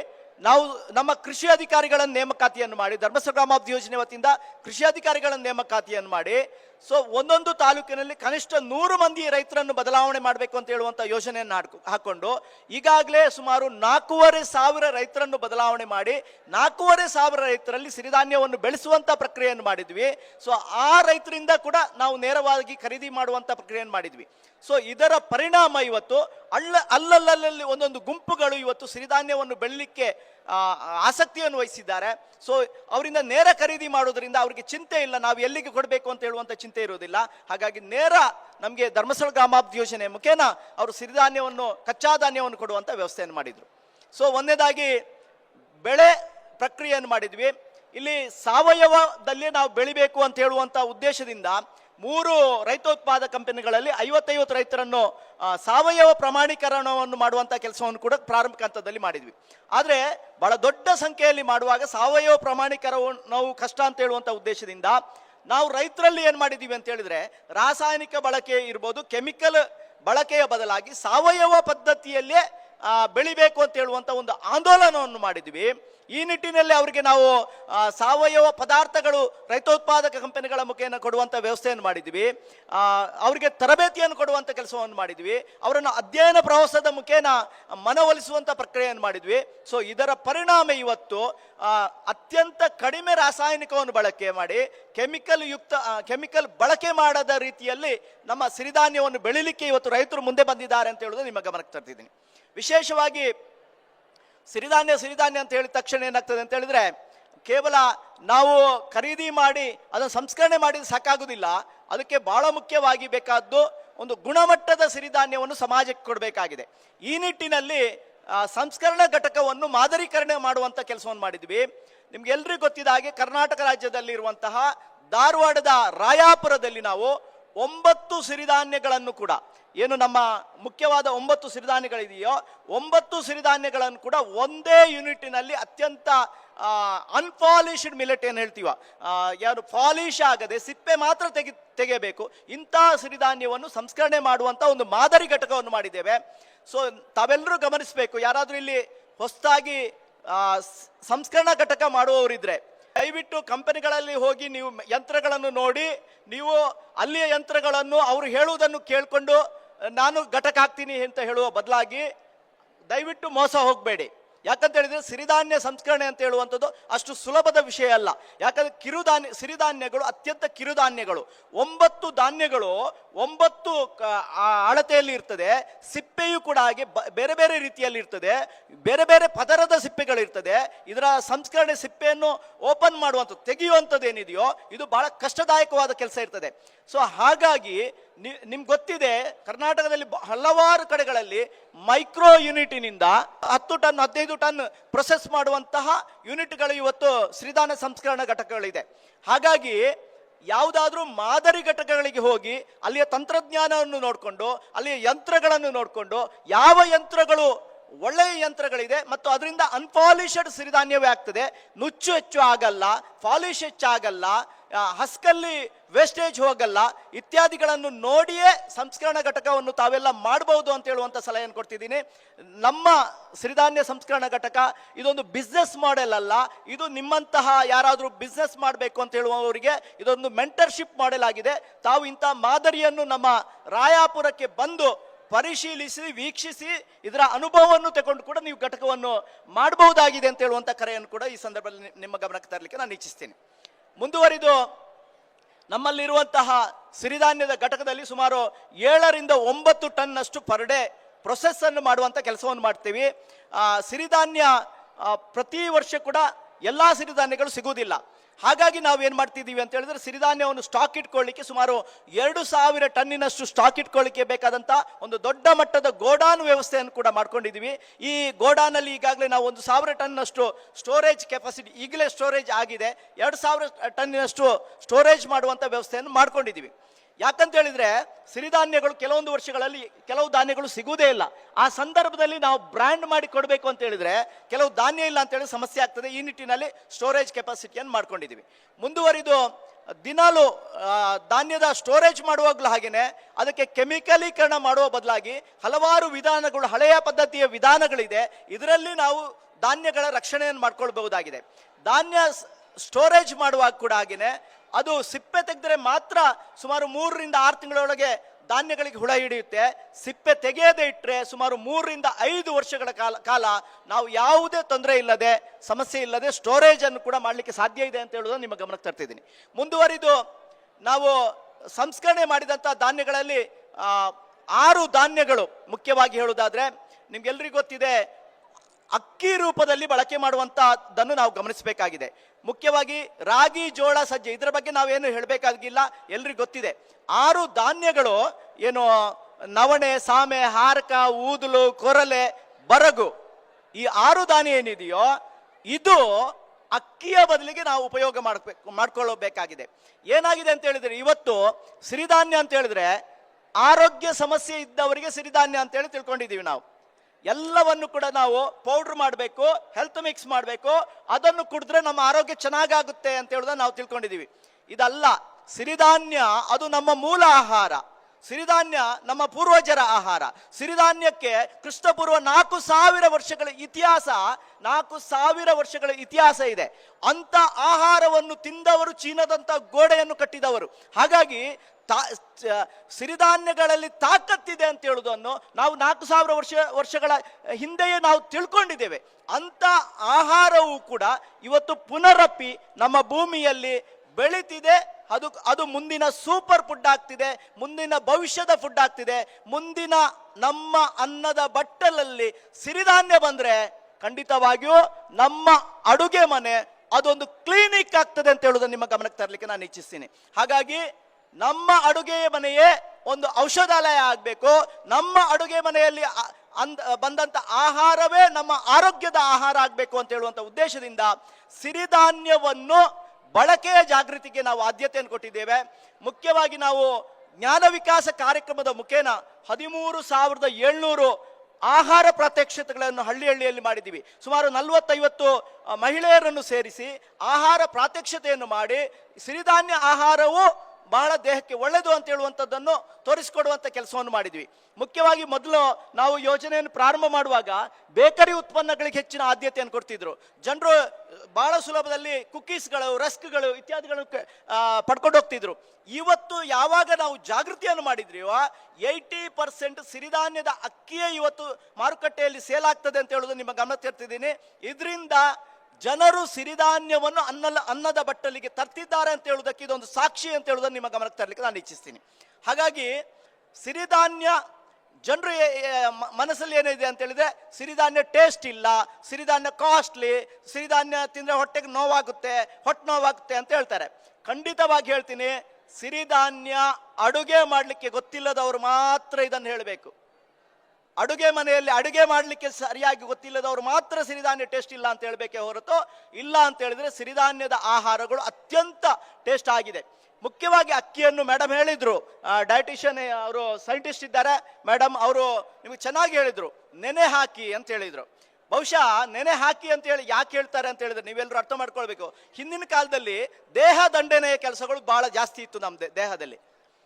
Speaker 2: ನಾವು ನಮ್ಮ ಕೃಷಿ ಅಧಿಕಾರಿಗಳನ್ನು ನೇಮಕಾತಿಯನ್ನು ಮಾಡಿ, ಧರ್ಮಸ್ಥಳ ಗ್ರಾಮಾಭಿವೃದ್ಧಿ ಯೋಜನೆ ವತಿಯಿಂದ ಕೃಷಿ ಅಧಿಕಾರಿಗಳನ್ನು ನೇಮಕಾತಿಯನ್ನು ಮಾಡಿ ಸೊ ಒಂದೊಂದು ತಾಲೂಕಿನಲ್ಲಿ ಕನಿಷ್ಠ ನೂರು ಮಂದಿ ರೈತರನ್ನು ಬದಲಾವಣೆ ಮಾಡಬೇಕು ಅಂತ ಹೇಳುವಂತ ಯೋಜನೆಯನ್ನು ಹಾಕೊಂಡು ಈಗಾಗಲೇ ಸುಮಾರು ನಾಲ್ಕೂವರೆ ಸಾವಿರ ರೈತರನ್ನು ಬದಲಾವಣೆ ಮಾಡಿ ನಾಲ್ಕೂವರೆ ಸಾವಿರ ರೈತರಲ್ಲಿ ಸಿರಿಧಾನ್ಯವನ್ನು ಬೆಳೆಸುವಂತ ಪ್ರಕ್ರಿಯೆಯನ್ನು ಮಾಡಿದ್ವಿ. ಸೊ ಆ ರೈತರಿಂದ ಕೂಡ ನಾವು ನೇರವಾಗಿ ಖರೀದಿ ಮಾಡುವಂತ ಪ್ರಕ್ರಿಯೆಯನ್ನು ಮಾಡಿದ್ವಿ. ಸೊ ಇದರ ಪರಿಣಾಮ ಇವತ್ತು ಅಳ್ಳ, ಅಲ್ಲಲ್ಲಲ್ಲಿ ಒಂದೊಂದು ಗುಂಪುಗಳು ಇವತ್ತು ಸಿರಿಧಾನ್ಯವನ್ನು ಬೆಳಲಿಕ್ಕೆ ಆಸಕ್ತಿಯನ್ನು ವಹಿಸಿದ್ದಾರೆ. ಸೊ ಅವರಿಂದ ನೇರ ಖರೀದಿ ಮಾಡೋದ್ರಿಂದ ಅವರಿಗೆ ಚಿಂತೆ ಇಲ್ಲ. ನಾವು ಎಲ್ಲಿಗೆ ಕೊಡಬೇಕು ಅಂತ ಹೇಳುವಂಥ ಚಿಂತೆ ಇರೋದಿಲ್ಲ ಹಾಗಾಗಿ ನೇರ ನಮಗೆ ಧರ್ಮಸ್ಥಳ ಗ್ರಾಮಾಭಿವೃದ್ಧಿ ಯೋಜನೆ ಮುಖೇನ ಅವರು ಸಿರಿಧಾನ್ಯವನ್ನು, ಕಚ್ಚಾ ಧಾನ್ಯವನ್ನು ಕೊಡುವಂಥ ವ್ಯವಸ್ಥೆಯನ್ನು ಮಾಡಿದರು. ಸೊ ಒಂದನೇದಾಗಿ ಬೆಳೆ ಪ್ರಕ್ರಿಯೆಯನ್ನು ಮಾಡಿದ್ವಿ. ಇಲ್ಲಿ ಸಾವಯವದಲ್ಲಿ ನಾವು ಬೆಳಿಬೇಕು ಅಂತ ಹೇಳುವಂಥ ಉದ್ದೇಶದಿಂದ ಮೂರು ರೈತೋತ್ಪಾದ ಕಂಪನಿಗಳಲ್ಲಿ ಐವತ್ತೈವತ್ತು ರೈತರನ್ನು ಸಾವಯವ ಪ್ರಮಾಣೀಕರಣವನ್ನು ಮಾಡುವಂಥ ಕೆಲಸವನ್ನು ಕೂಡ ಪ್ರಾರಂಭಿಕ ಹಂತದಲ್ಲಿ ಮಾಡಿದ್ವಿ. ಆದರೆ ಬಹಳ ದೊಡ್ಡ ಸಂಖ್ಯೆಯಲ್ಲಿ ಮಾಡುವಾಗ ಸಾವಯವ ಪ್ರಮಾಣೀಕರಣವು ಕಷ್ಟ ಅಂತ ಹೇಳುವಂಥ ಉದ್ದೇಶದಿಂದ ನಾವು ರೈತರಲ್ಲಿ ಏನು ಮಾಡಿದ್ದೀವಿ ಅಂತ ಹೇಳಿದ್ರೆ ರಾಸಾಯನಿಕ ಬಳಕೆ ಇರ್ಬೋದು, ಕೆಮಿಕಲ್ ಬಳಕೆಯ ಬದಲಾಗಿ ಸಾವಯವ ಪದ್ಧತಿಯಲ್ಲೇ ಬೆಳಿಬೇಕು ಅಂತ ಹೇಳುವಂತ ಒಂದು ಆಂದೋಲನವನ್ನು ಮಾಡಿದ್ವಿ. ಈ ನಿಟ್ಟಿನಲ್ಲಿ ಅವರಿಗೆ ನಾವು ಸಾವಯವ ಪದಾರ್ಥಗಳು, ರೈತೋತ್ಪಾದಕ ಕಂಪನಿಗಳ ಮುಖೇನ ಕೊಡುವಂತ ವ್ಯವಸ್ಥೆಯನ್ನು ಮಾಡಿದ್ವಿ. ಅವರಿಗೆ ತರಬೇತಿಯನ್ನು ಕೊಡುವಂತ ಕೆಲಸವನ್ನು ಮಾಡಿದ್ವಿ. ಅವರನ್ನು ಅಧ್ಯಯನ ಪ್ರವಾಸದ ಮುಖೇನ ಮನವೊಲಿಸುವಂಥ ಪ್ರಕ್ರಿಯೆಯನ್ನು ಮಾಡಿದ್ವಿ. ಸೊ ಇದರ ಪರಿಣಾಮ ಇವತ್ತು ಅತ್ಯಂತ ಕಡಿಮೆ ರಾಸಾಯನಿಕವನ್ನು ಬಳಕೆ ಮಾಡಿ, ಕೆಮಿಕಲ್ ಯುಕ್ತ ಕೆಮಿಕಲ್ ಬಳಕೆ ಮಾಡದ ರೀತಿಯಲ್ಲಿ ನಮ್ಮ ಸಿರಿಧಾನ್ಯವನ್ನು ಬೆಳಿಲಿಕ್ಕೆ ಇವತ್ತು ರೈತರು ಮುಂದೆ ಬಂದಿದ್ದಾರೆ ಅಂತ ಹೇಳೋದು ನಿಮ್ಮ ಗಮನಕ್ಕೆ ತರ್ತಿದ್ದೀನಿ. ವಿಶೇಷವಾಗಿ ಸಿರಿಧಾನ್ಯ ಸಿರಿಧಾನ್ಯ ಅಂತ ಹೇಳಿದ ತಕ್ಷಣ ಏನಾಗ್ತದೆ ಅಂತ ಹೇಳಿದ್ರೆ, ಕೇವಲ ನಾವು ಖರೀದಿ ಮಾಡಿ, ಅದನ್ನು ಸಂಸ್ಕರಣೆ ಮಾಡಿದ ಸಾಕಾಗುವುದಿಲ್ಲ ಅದಕ್ಕೆ ಬಹಳ ಮುಖ್ಯವಾಗಿ ಬೇಕಾದ್ದು ಒಂದು ಗುಣಮಟ್ಟದ ಸಿರಿಧಾನ್ಯವನ್ನು ಸಮಾಜಕ್ಕೆ ಕೊಡಬೇಕಾಗಿದೆ. ಈ ನಿಟ್ಟಿನಲ್ಲಿ ಸಂಸ್ಕರಣಾ ಘಟಕವನ್ನು ಮಾದರೀಕರಣ ಮಾಡುವಂತ ಕೆಲಸವನ್ನು ಮಾಡಿದ್ವಿ. ನಿಮ್ಗೆಲ್ರಿಗೂ ಗೊತ್ತಿದ ಹಾಗೆ ಕರ್ನಾಟಕ ರಾಜ್ಯದಲ್ಲಿ ಇರುವಂತಹ ಧಾರವಾಡದ ರಾಯಾಪುರದಲ್ಲಿ ನಾವು ಒಂಬತ್ತು ಸಿರಿಧಾನ್ಯಗಳನ್ನು ಕೂಡ. ಏನು ನಮ್ಮ ಮುಖ್ಯವಾದ ಒಂಬತ್ತು ಸಿರಿಧಾನ್ಯಗಳಿದೆಯೋ, ಒಂಬತ್ತು ಸಿರಿಧಾನ್ಯಗಳನ್ನು ಕೂಡ ಒಂದೇ ಯೂನಿಟಿನಲ್ಲಿ ಅತ್ಯಂತ ಅನ್ಪಾಲಿಶ್ಡ್ ಮಿಲೆಟ್ ಏನು ಹೇಳ್ತೀವ? ಯಾರು ಪಾಲಿಶ್ ಆಗದೆ ಸಿಪ್ಪೆ ಮಾತ್ರ ತೆಗಿ, ತೆಗೆಯಬೇಕು. ಇಂತಹ ಸಿರಿಧಾನ್ಯವನ್ನು ಸಂಸ್ಕರಣೆ ಮಾಡುವಂಥ ಒಂದು ಮಾದರಿ ಘಟಕವನ್ನು ಮಾಡಿದ್ದೇವೆ. ಸೊ ತಾವೆಲ್ಲರೂ ಗಮನಿಸಬೇಕು. ಯಾರಾದರೂ ಇಲ್ಲಿ ಹೊಸದಾಗಿ ಸಂಸ್ಕರಣಾ ಘಟಕ ಮಾಡುವವರಿದ್ರೆ ದಯವಿಟ್ಟು ಕಂಪನಿಗಳಲ್ಲಿ ಹೋಗಿ ನೀವು ಯಂತ್ರಗಳನ್ನು ನೋಡಿ, ನೀವು ಅಲ್ಲಿಯ ಯಂತ್ರಗಳನ್ನು ಅವರು ಹೇಳುವುದನ್ನು ಕೇಳಿಕೊಂಡು, ನಾನು ಘಟಕ ಹಾಕ್ತೀನಿ ಅಂತ ಹೇಳುವ ಬದಲಾಗಿ, ದಯವಿಟ್ಟು ಮೋಸ ಹೋಗಬೇಡಿ. ಯಾಕಂತ ಹೇಳಿದ್ರೆ ಸಿರಿಧಾನ್ಯ ಸಂಸ್ಕರಣೆ ಅಂತ ಹೇಳುವಂಥದ್ದು ಅಷ್ಟು ಸುಲಭದ ವಿಷಯ ಅಲ್ಲ. ಯಾಕಂದ್ರೆ ಕಿರುಧಾನ್ಯ, ಸಿರಿಧಾನ್ಯಗಳು ಅತ್ಯಂತ ಕಿರುಧಾನ್ಯಗಳು. ಒಂಬತ್ತು ಧಾನ್ಯಗಳು ಒಂಬತ್ತು ಅಳತೆಯಲ್ಲಿ ಇರ್ತದೆ, ಸಿಪ್ಪೆಯು ಕೂಡ ಹಾಗೆ ಬೇರೆ ಬೇರೆ ರೀತಿಯಲ್ಲಿ ಇರ್ತದೆ, ಬೇರೆ ಬೇರೆ ಪದರದ ಸಿಪ್ಪೆಗಳಿರ್ತದೆ, ಇದರ ಸಂಸ್ಕರಣೆ ಸಿಪ್ಪೆಯನ್ನು ಓಪನ್ ಮಾಡುವಂಥದ್ದು ತೆಗೆಯುವಂಥದ್ದು ಏನಿದೆಯೋ, ಇದು ಬಹಳ ಕಷ್ಟದಾಯಕವಾದ ಕೆಲಸ ಇರ್ತದೆ. ಸೊ ಹಾಗಾಗಿ ನಿಮ್ಗೆ ಗೊತ್ತಿದೆ, ಕರ್ನಾಟಕದಲ್ಲಿ ಹಲವಾರು ಕಡೆಗಳಲ್ಲಿ ಮೈಕ್ರೋ ಯೂನಿಟಿನಿಂದ ಹತ್ತು ಟನ್, ಹದಿನೈದು ಟನ್ ಪ್ರೊಸೆಸ್ ಮಾಡುವಂತಹ ಯೂನಿಟ್ಗಳು ಇವತ್ತು ಸಿರಿಧಾನ್ಯ ಸಂಸ್ಕರಣ ಘಟಕಗಳಿದೆ. ಹಾಗಾಗಿ ಯಾವುದಾದ್ರೂ ಮಾದರಿ ಘಟಕಗಳಿಗೆ ಹೋಗಿ ಅಲ್ಲಿಯ ತಂತ್ರಜ್ಞಾನವನ್ನು ನೋಡಿಕೊಂಡು, ಅಲ್ಲಿಯ ಯಂತ್ರಗಳನ್ನು ನೋಡಿಕೊಂಡು, ಯಾವ ಯಂತ್ರಗಳು ಒಳ್ಳೆಯ ಯಂತ್ರಗಳಿದೆ ಮತ್ತು ಅದರಿಂದ ಅನ್ಪಾಲಿಷಡ್ ಸಿರಿಧಾನ್ಯವೇ ಆಗ್ತದೆ. ನುಚ್ಚು ಹೆಚ್ಚು ಆಗಲ್ಲ, ಪಾಲಿಶ್ ಹೆಚ್ಚಾಗಲ್ಲ ಹಸ್ಕಲ್ಲಿ ವೇಸ್ಟೇಜ್ ಹೋಗಲ್ಲ, ಇತ್ಯಾದಿಗಳನ್ನು ನೋಡಿಯೇ ಸಂಸ್ಕರಣ ಘಟಕವನ್ನು ತಾವೆಲ್ಲ ಮಾಡಬಹುದು ಅಂತ ಹೇಳುವಂಥ ಸಲಹೆಯನ್ನು ಕೊಡ್ತಿದ್ದೀನಿ. ನಮ್ಮ ಸಿರಿಧಾನ್ಯ ಸಂಸ್ಕರಣ ಘಟಕ ಇದೊಂದು ಬಿಸ್ನೆಸ್ ಮಾಡೆಲ್ ಅಲ್ಲ, ಇದು ನಿಮ್ಮಂತಹ ಯಾರಾದರೂ ಬಿಸ್ನೆಸ್ ಮಾಡಬೇಕು ಅಂತ ಹೇಳುವವರಿಗೆ ಇದೊಂದು ಮೆಂಟರ್ಶಿಪ್ ಮಾಡೆಲ್ ಆಗಿದೆ. ತಾವು ಇಂಥ ಮಾದರಿಯನ್ನು ನಮ್ಮ ರಾಯಾಪುರಕ್ಕೆ ಬಂದು ಪರಿಶೀಲಿಸಿ, ವೀಕ್ಷಿಸಿ, ಇದರ ಅನುಭವವನ್ನು ತಗೊಂಡು ಕೂಡ ನೀವು ಘಟಕವನ್ನು ಮಾಡಬಹುದಾಗಿದೆ ಅಂತ ಹೇಳುವಂಥ ಕರೆಯನ್ನು ಕೂಡ ಈ ಸಂದರ್ಭದಲ್ಲಿ ನಿಮ್ಮ ಗಮನಕ್ಕೆ ತರಲಿಕ್ಕೆ ನಾನು ಇಚ್ಛಿಸ್ತೀನಿ. ಮುಂದುವರಿದು ನಮ್ಮಲ್ಲಿರುವಂತಹ ಸಿರಿಧಾನ್ಯದ ಘಟಕದಲ್ಲಿ ಸುಮಾರು ಏಳರಿಂದ ಒಂಬತ್ತು ಟನ್ನಷ್ಟು ಪರ್ ಡೇ ಪ್ರೊಸೆಸ್ ಅನ್ನು ಮಾಡುವಂಥ ಕೆಲಸವನ್ನು ಮಾಡ್ತೀವಿ. ಸಿರಿಧಾನ್ಯ ಪ್ರತಿ ವರ್ಷ ಕೂಡ ಎಲ್ಲ ಸಿರಿಧಾನ್ಯಗಳು ಸಿಗುವುದಿಲ್ಲ. ಹಾಗಾಗಿ ನಾವು ಏನು ಮಾಡ್ತಿದ್ದೀವಿ ಅಂತ ಹೇಳಿದ್ರೆ ಸಿರಿಧಾನ್ಯವನ್ನು ಸ್ಟಾಕ್ ಇಟ್ಕೊಳ್ಳಿಕ್ಕೆ ಸುಮಾರು ಎರಡು ಸಾವಿರ ಟನ್ನಿನಷ್ಟು ಸ್ಟಾಕ್ ಇಟ್ಕೊಳ್ಳಿಕ್ಕೆ ಬೇಕಾದಂಥ ಒಂದು ದೊಡ್ಡ ಮಟ್ಟದ ಗೋಡಾನ್ ವ್ಯವಸ್ಥೆಯನ್ನು ಕೂಡ ಮಾಡ್ಕೊಂಡಿದ್ದೀವಿ. ಈ ಗೋಡಾನಲ್ಲಿ ಈಗಾಗಲೇ ನಾವು ಒಂದು ಸಾವಿರ ಟನ್ನಷ್ಟು ಸ್ಟೋರೇಜ್ ಕೆಪಾಸಿಟಿ ಈಗಲೇ ಸ್ಟೋರೇಜ್ ಆಗಿದೆ. ಎರಡು ಸಾವಿರ ಟನ್ನಿನಷ್ಟು ಸ್ಟೋರೇಜ್ ಮಾಡುವಂಥ ವ್ಯವಸ್ಥೆಯನ್ನು ಮಾಡ್ಕೊಂಡಿದ್ದೀವಿ. ಯಾಕಂತ ಹೇಳಿದ್ರೆ ಸಿರಿಧಾನ್ಯಗಳು ಕೆಲವೊಂದು ವರ್ಷಗಳಲ್ಲಿ ಕೆಲವು ಧಾನ್ಯಗಳು ಸಿಗುವುದೇ ಇಲ್ಲ. ಆ ಸಂದರ್ಭದಲ್ಲಿ ನಾವು ಬ್ರ್ಯಾಂಡ್ ಮಾಡಿ ಕೊಡಬೇಕು ಅಂತ ಹೇಳಿದ್ರೆ ಕೆಲವು ಧಾನ್ಯ ಇಲ್ಲ ಅಂತ ಹೇಳಿ ಸಮಸ್ಯೆ ಆಗ್ತದೆ. ಈ ನಿಟ್ಟಿನಲ್ಲಿ ಸ್ಟೋರೇಜ್ ಕೆಪಾಸಿಟಿಯನ್ನು ಮಾಡ್ಕೊಂಡಿದ್ದೀವಿ. ಮುಂದುವರಿದು ದಿನಾಲು ಧಾನ್ಯದ ಸ್ಟೋರೇಜ್ ಮಾಡುವಾಗಲೂ ಹಾಗೇನೆ ಅದಕ್ಕೆ ಕೆಮಿಕಲೀಕರಣ ಮಾಡುವ ಬದಲಾಗಿ ಹಲವಾರು ವಿಧಾನಗಳು, ಹಳೆಯ ಪದ್ಧತಿಯ ವಿಧಾನಗಳಿದೆ. ಇದರಲ್ಲಿ ನಾವು ಧಾನ್ಯಗಳ ರಕ್ಷಣೆಯನ್ನು ಮಾಡ್ಕೊಳ್ಬಹುದಾಗಿದೆ. ಧಾನ್ಯ ಸ್ಟೋರೇಜ್ ಮಾಡುವಾಗ ಕೂಡ ಹಾಗೇನೆ ಅದು ಸಿಪ್ಪೆ ತೆಗೆದರೆ ಮಾತ್ರ ಸುಮಾರು ಮೂರರಿಂದ ಆರು ತಿಂಗಳೊಳಗೆ ಧಾನ್ಯಗಳಿಗೆ ಹುಳ ಹಿಡಿಯುತ್ತೆ. ಸಿಪ್ಪೆ ತೆಗೆಯದೇ ಇಟ್ಟರೆ ಸುಮಾರು ಮೂರರಿಂದ ಐದು ವರ್ಷಗಳ ಕಾಲ ಕಾಲ ನಾವು ಯಾವುದೇ ತೊಂದರೆ ಇಲ್ಲದೆ, ಸಮಸ್ಯೆ ಇಲ್ಲದೆ ಸ್ಟೋರೇಜ್ ಅನ್ನು ಕೂಡ ಮಾಡಲಿಕ್ಕೆ ಸಾಧ್ಯ ಇದೆ ಅಂತ ಹೇಳೋದನ್ನು ನಿಮ್ಮ ಗಮನಕ್ಕೆ ತರ್ತಿದ್ದೀನಿ ಮುಂದುವರಿದು ನಾವು ಸಂಸ್ಕರಣೆ ಮಾಡಿದಂಥ ಧಾನ್ಯಗಳಲ್ಲಿ ಆರು ಧಾನ್ಯಗಳು ಮುಖ್ಯವಾಗಿ ಹೇಳುವುದಾದ್ರೆ ನಿಮ್ಗೆಲ್ರಿಗೂ ಗೊತ್ತಿದೆ ಅಕ್ಕಿ ರೂಪದಲ್ಲಿ ಬಳಕೆ ಮಾಡುವಂತಹದ್ದನ್ನು ನಾವು ಗಮನಿಸಬೇಕಾಗಿದೆ. ಮುಖ್ಯವಾಗಿ ರಾಗಿ, ಜೋಳ, ಸಜ್ಜೆ ಇದರ ಬಗ್ಗೆ ನಾವೇನು ಹೇಳಬೇಕಾಗಿಲ್ಲ, ಎಲ್ರಿಗೂ ಗೊತ್ತಿದೆ. ಆರು ಧಾನ್ಯಗಳು ಏನು, ನವಣೆ, ಸಾಮೆ, ಹಾರಕ, ಊದಲು, ಕೊರಲೆ, ಬರಗು ಈ ಆರು ಧಾನ್ಯ ಏನಿದೆಯೋ, ಇದು ಅಕ್ಕಿಯ ಬದಲಿಗೆ ನಾವು ಉಪಯೋಗ ಮಾಡಬೇಕು, ಮಾಡ್ಕೊಳ್ಳಬೇಕಾಗಿದೆ. ಏನಾಗಿದೆ ಅಂತ ಹೇಳಿದ್ರೆ, ಇವತ್ತು ಸಿರಿಧಾನ್ಯ ಅಂತ ಹೇಳಿದ್ರೆ, ಆರೋಗ್ಯ ಸಮಸ್ಯೆ ಇದ್ದವರಿಗೆ ಸಿರಿಧಾನ್ಯ ಅಂತ ಹೇಳಿ ತಿಳ್ಕೊಂಡಿದ್ದೀವಿ ನಾವು. ಎಲ್ಲವನ್ನು ಕೂಡ ನಾವು ಪೌಡ್ರ್ ಮಾಡಬೇಕು ಹೆಲ್ತ್ ಮಿಕ್ಸ್ ಮಾಡಬೇಕು, ಅದನ್ನು ಕುಡಿದ್ರೆ ನಮ್ಮ ಆರೋಗ್ಯ ಚೆನ್ನಾಗಾಗುತ್ತೆ ಅಂತ ಹೇಳೋದನ್ನ ನಾವು ತಿಳ್ಕೊಂಡಿದ್ದೀವಿ. ಇದಲ್ಲ, ಸಿರಿಧಾನ್ಯ ಅದು ನಮ್ಮ ಮೂಲ ಆಹಾರ. ಸಿರಿಧಾನ್ಯ ನಮ್ಮ ಪೂರ್ವಜರ ಆಹಾರ. ಸಿರಿಧಾನ್ಯಕ್ಕೆ ಕೃಷ್ಣಪೂರ್ವ ನಾಲ್ಕು ಸಾವಿರ ವರ್ಷಗಳ ಇತಿಹಾಸ, ನಾಲ್ಕು ಸಾವಿರ ವರ್ಷಗಳ ಇತಿಹಾಸ ಇದೆ. ಅಂತ ಆಹಾರವನ್ನು ತಿಂದವರು ಚೀನಾದಂತ ಗೋಡೆಯನ್ನು ಕಟ್ಟಿದವರು. ಹಾಗಾಗಿ ತಾ ಸಿರಿಧಾನ್ಯಗಳಲ್ಲಿ ತಾಕತ್ತಿದೆ ಅಂತ ಹೇಳುವುದನ್ನು ನಾವು ನಾಲ್ಕು ಸಾವಿರ ವರ್ಷ, ವರ್ಷಗಳ ಹಿಂದೆಯೇ ನಾವು ತಿಳ್ಕೊಂಡಿದ್ದೇವೆ. ಅಂತ ಆಹಾರವು ಕೂಡ ಇವತ್ತು ಪುನರಪ್ಪಿ ನಮ್ಮ ಭೂಮಿಯಲ್ಲಿ ಬೆಳೀತಿದೆ. ಅದು ಅದು ಮುಂದಿನ ಸೂಪರ್ ಫುಡ್ ಆಗ್ತಿದೆ, ಮುಂದಿನ ಭವಿಷ್ಯದ ಫುಡ್ ಆಗ್ತಿದೆ. ಮುಂದಿನ ನಮ್ಮ ಅನ್ನದ ಬಟ್ಟಲಲ್ಲಿ ಸಿರಿಧಾನ್ಯ ಬಂದ್ರೆ ಖಂಡಿತವಾಗಿಯೂ ನಮ್ಮ ಅಡುಗೆ ಮನೆ ಅದೊಂದು ಕ್ಲಿನಿಕ್ ಆಗ್ತದೆ ಅಂತ ಹೇಳೋದನ್ನು ನಿಮ್ಮ ಗಮನಕ್ಕೆ ತರಲಿಕ್ಕೆ ನಾನು ಇಚ್ಛಿಸ್ತೀನಿ. ಹಾಗಾಗಿ ನಮ್ಮ ಅಡುಗೆ ಮನೆಯೇ ಒಂದು ಔಷಧಾಲಯ ಆಗಬೇಕು. ನಮ್ಮ ಅಡುಗೆ ಮನೆಯಲ್ಲಿ ಅಂದ, ಬಂದಂತ ಆಹಾರವೇ ನಮ್ಮ ಆರೋಗ್ಯದ ಆಹಾರ ಆಗಬೇಕು ಅಂತ ಹೇಳುವಂತ ಉದ್ದೇಶದಿಂದ ಸಿರಿಧಾನ್ಯವನ್ನು ಬಳಕೆಯ ಜಾಗೃತಿಗೆ ನಾವು ಆದ್ಯತೆಯನ್ನು ಕೊಟ್ಟಿದ್ದೇವೆ. ಮುಖ್ಯವಾಗಿ ನಾವು ಜ್ಞಾನ ವಿಕಾಸ ಕಾರ್ಯಕ್ರಮದ ಮುಖೇನ ಹದಿಮೂರು ಸಾವಿರದ ಏಳ್ನೂರು ಆಹಾರ ಪ್ರಾತ್ಯಕ್ಷತೆಗಳನ್ನು ಹಳ್ಳಿ ಹಳ್ಳಿಯಲ್ಲಿ ಮಾಡಿದ್ದೀವಿ. ಸುಮಾರು ನಲವತ್ತೈವತ್ತು ಮಹಿಳೆಯರನ್ನು ಸೇರಿಸಿ ಆಹಾರ ಪ್ರಾತ್ಯಕ್ಷತೆಯನ್ನು ಮಾಡಿ ಸಿರಿಧಾನ್ಯ ಆಹಾರವು ಬಹಳ ದೇಹಕ್ಕೆ ಒಳ್ಳೆಯದು ಅಂತ ಹೇಳುವಂಥದ್ದನ್ನು ತೋರಿಸಿಕೊಡುವಂಥ ಕೆಲಸವನ್ನು ಮಾಡಿದ್ವಿ. ಮುಖ್ಯವಾಗಿ ಮೊದಲು ನಾವು ಯೋಜನೆಯನ್ನು ಪ್ರಾರಂಭ ಮಾಡುವಾಗ ಬೇಕರಿ ಉತ್ಪನ್ನಗಳಿಗೆ ಹೆಚ್ಚಿನ ಆದ್ಯತೆಯನ್ನು ಕೊಡ್ತಿದ್ರು. ಜನರು ಬಹಳ ಸುಲಭದಲ್ಲಿ ಕುಕ್ಕೀಸ್ಗಳು ರಸ್ಕ್ಗಳು ಆ, ಪಡ್ಕೊಂಡು ಹೋಗ್ತಿದ್ರು. ಇವತ್ತು ಯಾವಾಗ ನಾವು ಜಾಗೃತಿಯನ್ನು ಮಾಡಿದ್ರಿಯೋ ಏಯ್ಟಿ ಪರ್ಸೆಂಟ್ ಸಿರಿಧಾನ್ಯದ ಅಕ್ಕಿಯೇ ಇವತ್ತು ಮಾರುಕಟ್ಟೆಯಲ್ಲಿ ಸೇಲ್ ಆಗ್ತದೆ ಅಂತ ಹೇಳೋದು ನಿಮ್ಮ ಗಮನ ತೆರ್ತಿದ್ದೀನಿ ಇದರಿಂದ ಜನರು ಸಿರಿಧಾನ್ಯವನ್ನು ಅನ್ನಲ, ಅನ್ನದ ಬಟ್ಟಲಿಗೆ ತರ್ತಿದ್ದಾರೆ ಅಂತ ಹೇಳುವುದಕ್ಕೆ ಇದೊಂದು ಸಾಕ್ಷಿ ಅಂತ ಹೇಳುವುದನ್ನು ನಿಮ್ಮ ಗಮನಕ್ಕೆ ತರಲಿಕ್ಕೆ ನಾನು ಇಚ್ಛಿಸ್ತೀನಿ. ಹಾಗಾಗಿ ಸಿರಿಧಾನ್ಯ ಜನರು ಮನಸ್ಸಲ್ಲಿ ಏನಿದೆ ಅಂತ ಹೇಳಿದ್ರೆ ಸಿರಿಧಾನ್ಯ ಟೇಸ್ಟ್ ಇಲ್ಲ, ಸಿರಿಧಾನ್ಯ ಕಾಸ್ಟ್ಲಿ ಸಿರಿಧಾನ್ಯ ತಿಂದರೆ ಹೊಟ್ಟೆಗೆ ನೋವಾಗುತ್ತೆ, ಹೊಟ್ಟೆ ನೋವಾಗುತ್ತೆ ಅಂತ ಹೇಳ್ತಾರೆ. ಖಂಡಿತವಾಗಿ ಹೇಳ್ತೀನಿ, ಸಿರಿಧಾನ್ಯ ಅಡುಗೆ ಮಾಡಲಿಕ್ಕೆ ಗೊತ್ತಿಲ್ಲದವರು ಮಾತ್ರ ಇದನ್ನು ಹೇಳಬೇಕು. ಅಡುಗೆ ಮನೆಯಲ್ಲಿ ಅಡುಗೆ ಮಾಡಲಿಕ್ಕೆ ಸರಿಯಾಗಿ ಗೊತ್ತಿಲ್ಲದವರು ಮಾತ್ರ ಸಿರಿಧಾನ್ಯ ಟೇಸ್ಟ್ ಇಲ್ಲ ಅಂತ ಹೇಳಬೇಕೆ ಹೊರತು ಇಲ್ಲ ಅಂತ ಹೇಳಿದ್ರೆ ಸಿರಿಧಾನ್ಯದ ಆಹಾರಗಳು ಅತ್ಯಂತ ಟೇಸ್ಟ್ ಆಗಿದೆ. ಮುಖ್ಯವಾಗಿ ಅಕ್ಕಿಯನ್ನು ಮೇಡಮ್ ಹೇಳಿದ್ರು. ಡಯಟಿಷಿಯನ್ ಅವರು ಸೈಂಟಿಸ್ಟ್ ಇದ್ದಾರೆ. ಮೇಡಮ್ ಅವರು ನಿಮಗೆ ಚೆನ್ನಾಗಿ ಹೇಳಿದ್ರು. ನೆನೆ ಹಾಕಿ ಅಂತ ಹೇಳಿದ್ರು. ಬಹುಶಃ ನೆನೆ ಹಾಕಿ ಅಂತ ಹೇಳಿ ಯಾಕೆ ಹೇಳ್ತಾರೆ ಅಂತ ಹೇಳಿದ್ರೆ ನೀವೆಲ್ಲರೂ ಅರ್ಥ ಮಾಡ್ಕೊಳ್ಬೇಕು. ಹಿಂದಿನ ಕಾಲದಲ್ಲಿ ದೇಹ ದಂಡನೆಯ ಕೆಲಸಗಳು ಬಹಳ ಜಾಸ್ತಿ ಇತ್ತು ನಮ್ಮ ದೇಹದಲ್ಲಿ.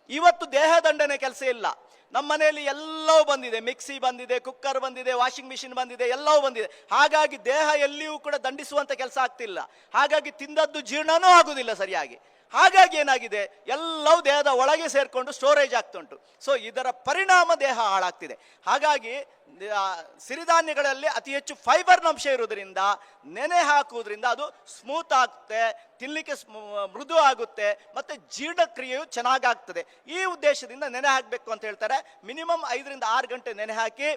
Speaker 2: ಇವತ್ತು ದೇಹ ದಂಡನೆ ಕೆಲಸ ಇಲ್ಲ. ನಮ್ಮ ಮನೆಯಲ್ಲಿ ಎಲ್ಲವೂ ಬಂದಿದೆ. ಮಿಕ್ಸಿ ಬಂದಿದೆ, ಕುಕ್ಕರ್ ಬಂದಿದೆ, ವಾಷಿಂಗ್ ಮಿಷಿನ್ ಬಂದಿದೆ, ಎಲ್ಲವೂ ಬಂದಿದೆ. ಹಾಗಾಗಿ ದೇಹ ಎಲ್ಲಿಯೂ ಕೂಡ ದಂಡಿಸುವಂಥ ಕೆಲಸ ಆಗ್ತಿಲ್ಲ. ಹಾಗಾಗಿ ತಿಂದದ್ದು ಜೀರ್ಣನೂ ಆಗುವುದಿಲ್ಲ ಸರಿಯಾಗಿ. ಹಾಗಾಗಿ ಏನಾಗಿದೆ? ಎಲ್ಲವೂ ದೇಹದ ಒಳಗೆ ಸೇರಿಕೊಂಡು ಸ್ಟೋರೇಜ್ ಆಗ್ತುಂಟು. ಸೊ ಇದರ ಪರಿಣಾಮ ದೇಹ ಹಾಳಾಗ್ತಿದೆ. ಹಾಗಾಗಿ ಸಿರಿಧಾನ್ಯಗಳಲ್ಲಿ ಅತಿ ಹೆಚ್ಚು ಫೈಬರ್ ಅಂಶ ಇರುವುದರಿಂದ, ನೆನೆ ಹಾಕುವುದರಿಂದ ಅದು ಸ್ಮೂತ್ ಆಗುತ್ತೆ ತಿನ್ನಲಿಕ್ಕೆ ಮೃದು ಆಗುತ್ತೆ, ಮತ್ತೆ ಜೀರ್ಣಕ್ರಿಯೆಯು ಚೆನ್ನಾಗಾಗ್ತದೆ. ಈ ಉದ್ದೇಶದಿಂದ ನೆನೆ ಹಾಕಬೇಕು ಅಂತ ಹೇಳ್ತಾರೆ. ಮಿನಿಮಮ್ ಐದರಿಂದ ಆರು ಗಂಟೆ ನೆನೆ ಹಾಕಿ